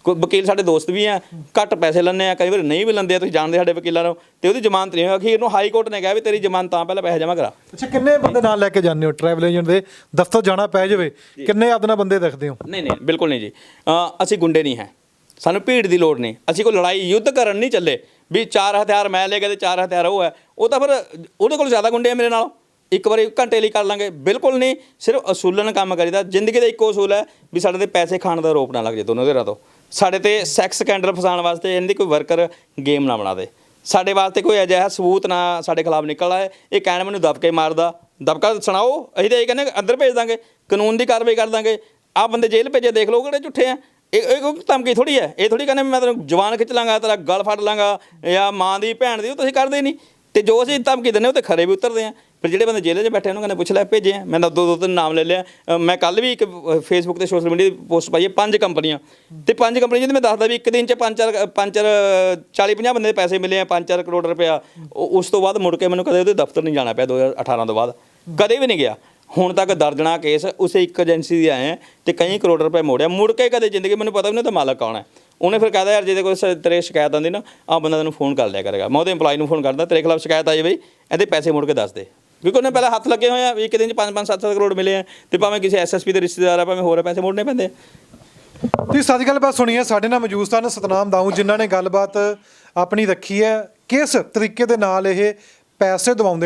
ਕੋਈ ਵਕੀਲ ਸਾਡੇ ਦੋਸਤ ਵੀ ਆ ਘੱਟ ਪੈਸੇ ਲੈਂਦੇ ਆ ਕਈ ਵਾਰ ਨਹੀਂ ਵੀ ਲੈਂਦੇ ਆ ਤੁਸੀਂ ਜਾਣਦੇ ਸਾਡੇ ਵਕੀਲਾਂ ਨੂੰ ਤੇ ਉਹਦੀ ਜ਼ਮਾਨਤ ਨਹੀਂ ਹੋਈ। ਅਖੀਰ ਨੂੰ ਹਾਈ ਕੋਰਟ ਨੇ ਕਿਹਾ ਵੀ ਤੇਰੀ ਜ਼ਮਾਨਤ ਤਾਂ ਪਹਿਲਾਂ ਪੈਸੇ ਜਮ੍ਹਾਂ ਕਰਾ। ਅੱਛਾ ਕਿੰਨੇ ਬੰਦੇ ਨਾਲ ਲੈ ਕੇ ਜਾਂਦੇ ਹੋ ਟਰੈਵਲ ਏਜੰਟ ਦੇ? ਦਫ਼ਤਰ ਜਾਣਾ ਪੈ ਜਾਵੇ। ਕਿੰਨੇ ਨਾਲ ਬੰਦੇ ਰੱਖਦੇ ਹੋ? ਨਹੀਂ ਨਹੀਂ ਬਿਲਕੁਲ ਨਹੀਂ ਜੀ। ਅਸੀਂ ਗੁੰਡੇ ਨਹੀਂ ਹੈ। ਸਾਨੂੰ ਭੀੜ ਦੀ ਲੋੜ ਨਹੀਂ। ਅਸੀਂ ਕੋਈ ਲੜਾਈ ਯੁੱਧ ਕਰਨ ਨਹੀਂ ਚੱਲੇ। ਵੀ ਚਾਰ ਹਥਿਆਰ ਮੈਂ ਲੈ ਕੇ ਤੇ ਚਾਰ ਹਥਿਆਰ ਉਹ ਹੈ। ਉਹ ਤਾਂ ਫਿਰ ਉਹਦੇ ਕੋਲ ਜ਼ਿਆਦਾ ਗੁੰਡੇ ਆ ਮੇਰੇ ਨਾਲ। ਇੱਕ ਵਾਰੀ ਘੰਟੇ ਲਈ ਕਰ ਲਾਂਗੇ। ਬਿਲਕੁਲ ਨਹੀਂ। ਸਿਰਫ ਅਸੂਲਨ ਕੰਮ ਕਰੀਦਾ। ਜ਼ਿੰਦਗੀ ਦਾ ਇੱਕੋ ਅਸੂਲ ਹੈ ਵੀ ਸਾਡੇ ਤੇ ਪੈਸੇ ਖਾਣ ਦਾ ਰੋਪ ਨਾ ਲੱਗ ਜੇ ਦੋਨੋਂ ਧਿਰਾਂ ਤੋਂ। ਸਾਡੇ ਤੇ ਸੈਕਸ ਸਕੈਂਡਲ ਫਸਾਉਣ ਵਾਸਤੇ ਇਹਨਾਂ ਦੀ ਕੋਈ ਵਰਕਰ ਗੇਮ ਨਾ ਬਣਾ ਦੇ ਸਾਡੇ ਵਾਸਤੇ ਕੋਈ ਅਜਿਹਾ ਸਬੂਤ ਨਾ ਸਾਡੇ ਖਿਲਾਫ ਨਿਕਲ ਆਏ ਇਹ ਕਹਿਣ ਮੈਨੂੰ ਦਬਕੇ ਮਾਰਦਾ। ਦਬਕਾ ਸੁਣਾਓ, ਅਸੀਂ ਤਾਂ ਇਹ ਕਹਿੰਦੇ ਅੰਦਰ ਭੇਜ ਦਾਂਗੇ। ਕਾਨੂੰਨ ਦੀ ਕਾਰਵਾਈ ਕਰ ਦਾਂਗੇ। ਆਹ ਬੰਦੇ ਜੇਲ੍ਹ ਭੇਜੇ, ਦੇਖ ਲਓ ਕਿਹੜੇ ਝੁੱਠੇ ਆ। ਇਹ ਇਹ ਕੋਈ ਧਮਕੀ ਥੋੜੀ ਹੈ। ਇਹ ਥੋੜੀ ਕਹਿੰਦੇ ਮੈਂ ਤੈਨੂੰ ਜਵਾਨ ਖਿੱਚ ਲਾਂਗਾ, ਤੇਰਾ ਗਲ ਫੜ ਲਾਂਗਾ ਜਾਂ ਮਾਂ ਦੀ ਭੈਣ ਦੀ, ਉਹ ਤੁਸੀਂ ਕਰਦੇ ਨਹੀਂ। ਤੇ ਜੋ ਅਸੀਂ ਧਮਕੀ ਦਿੰਦੇ ਉਹ ਤੇ ਖਰੇ ਵੀ ਉਤਰਦੇ ਆ। ਪਰ ਜਿਹੜੇ ਬੰਦੇ ਜੇਲ੍ਹ 'ਚ ਬੈਠੇ ਉਹਨਾਂ ਕਹਿੰਦੇ ਪੁੱਛ ਲੈ ਭੇਜੇ ਆ। ਮੈਂ ਤਾਂ ਦੋ ਦੋ ਤਿੰਨ ਨਾਮ ਲੈ ਲਿਆ। ਅ, ਮੈਂ ਕੱਲ ਵੀ ਇੱਕ ਫੇਸਬੁੱਕ ਤੇ ਸੋਸ਼ਲ ਮੀਡੀਆ ਦੀ ਪੋਸਟ ਪਾਈ ਹੈ ਪੰਜ ਕੰਪਨੀਆਂ। ਤੇ ਪੰਜ ਕੰਪਨੀਆਂ ਜਿਹਦੇ ਮੈਂ ਦੱਸਦਾ ਵੀ ਇੱਕ ਦਿਨ 'ਚ ਪੰਜ ਚਾਰ ਪੰਜ ਚਾਰ 40 50 ਬੰਦੇ ਦੇ ਪੈਸੇ ਮਿਲੇ ਆ ਪੰਜ ਚਾਰ ਕਰੋੜ ਰੁਪਇਆ। ਉਹ- ਉਸ ਤੋਂ ਬਾਅਦ ਮੁੜ ਕੇ ਮੈਨੂੰ ਕਦੇ ਉਹਦੇ ਦਫ਼ਤਰ ਨਹੀਂ ਜਾਣਾ ਪਿਆ 2018 ਤੋਂ ਬਾਅਦ। ਕਦੇ ਵੀ ਨਹੀਂ ਗਿਆ। ਹੁਣ ਤੱਕ ਦਰਜਣਾ ਕੇਸ ਉਸੇ ਇੱਕ ਏਜੰਸੀ ਦੇ ਆਏ ਆ ਤੇ ਕਈ ਕਰੋੜ ਰੁਪਏ ਮੋੜਿਆ। ਮੁੜ ਕੇ ਕਦੇ ਜ਼ਿੰਦਗੀ ਮੈਨੂੰ ਪਤਾ ਵੀ ਨਹੀਂ ਤਾਂ ਮਾਲਕ ਕੌਣ ਹੈ। ਉਹਨੇ ਫਿਰ ਕਹਦਾ ਯਾਰ ਜੇ ਕੋਈ ਸ- ਤੇਰੇ ਸ਼ਿਕਾਇਤ ਆਉਂਦੀ ਨਾ ਆ ਬੰਦਾ ਤੈਨੂੰ ਫੋਨ ਕਰ ਲਿਆ ਕਰੇਗਾ। ਮੈਂ ਉਹਦੇ EMPLOYE ਨੂੰ ਫੋਨ ਕਰਦਾ ਤੇਰੇ ਖਿਲਾਫ ਸ਼ਿਕਾਇਤ ਆਈ ਬਈ ਇਹਦੇ ਪੈਸੇ ਮੋੜ ਕੇ ਦੱਸ ਦੇ। ਕਿਉਂਕਿ ਉਹਨੇ ਪਹਿਲਾਂ ਹੱਥ ਲੱਗੇ ਹੋਏ ਆ, ਵੀ ਇੱਕ ਦਿਨ ਚ 5 5 7 7 ਕਰੋੜ ਮਿਲੇ ਆ ਤੇ ਭਾਵੇਂ ਕਿਸੇ ਐਸਐਸਪੀ ਦੇ ਰਿਸ਼ਤੇਦਾਰ ਆ, ਭਾਵੇਂ ਹੋਰ ਆ, ਪੈਸੇ ਮੋੜਨੇ ਪੈਂਦੇ ਆ। ਤੁਸੀਂ ਸਾਡੀ ਗੱਲਬਾਤ ਸੁਣੀ ਹੈ ਸਾਡੇ ਨਾਲ ਮੌਜੂਦ ਸਨ ਸਤਨਾਮ ਦਾਊ, ਜਿਨ੍ਹਾਂ ਨੇ ਗੱਲਬਾਤ ਆਪਣੀ ਰੱਖੀ ਹੈ। ਕਿਸ ਤਰੀਕੇ ਦੇ ਨਾਲ ਇਹ ਪੈਸੇ ਦਵਾਉਂਦੇ ਨੇ?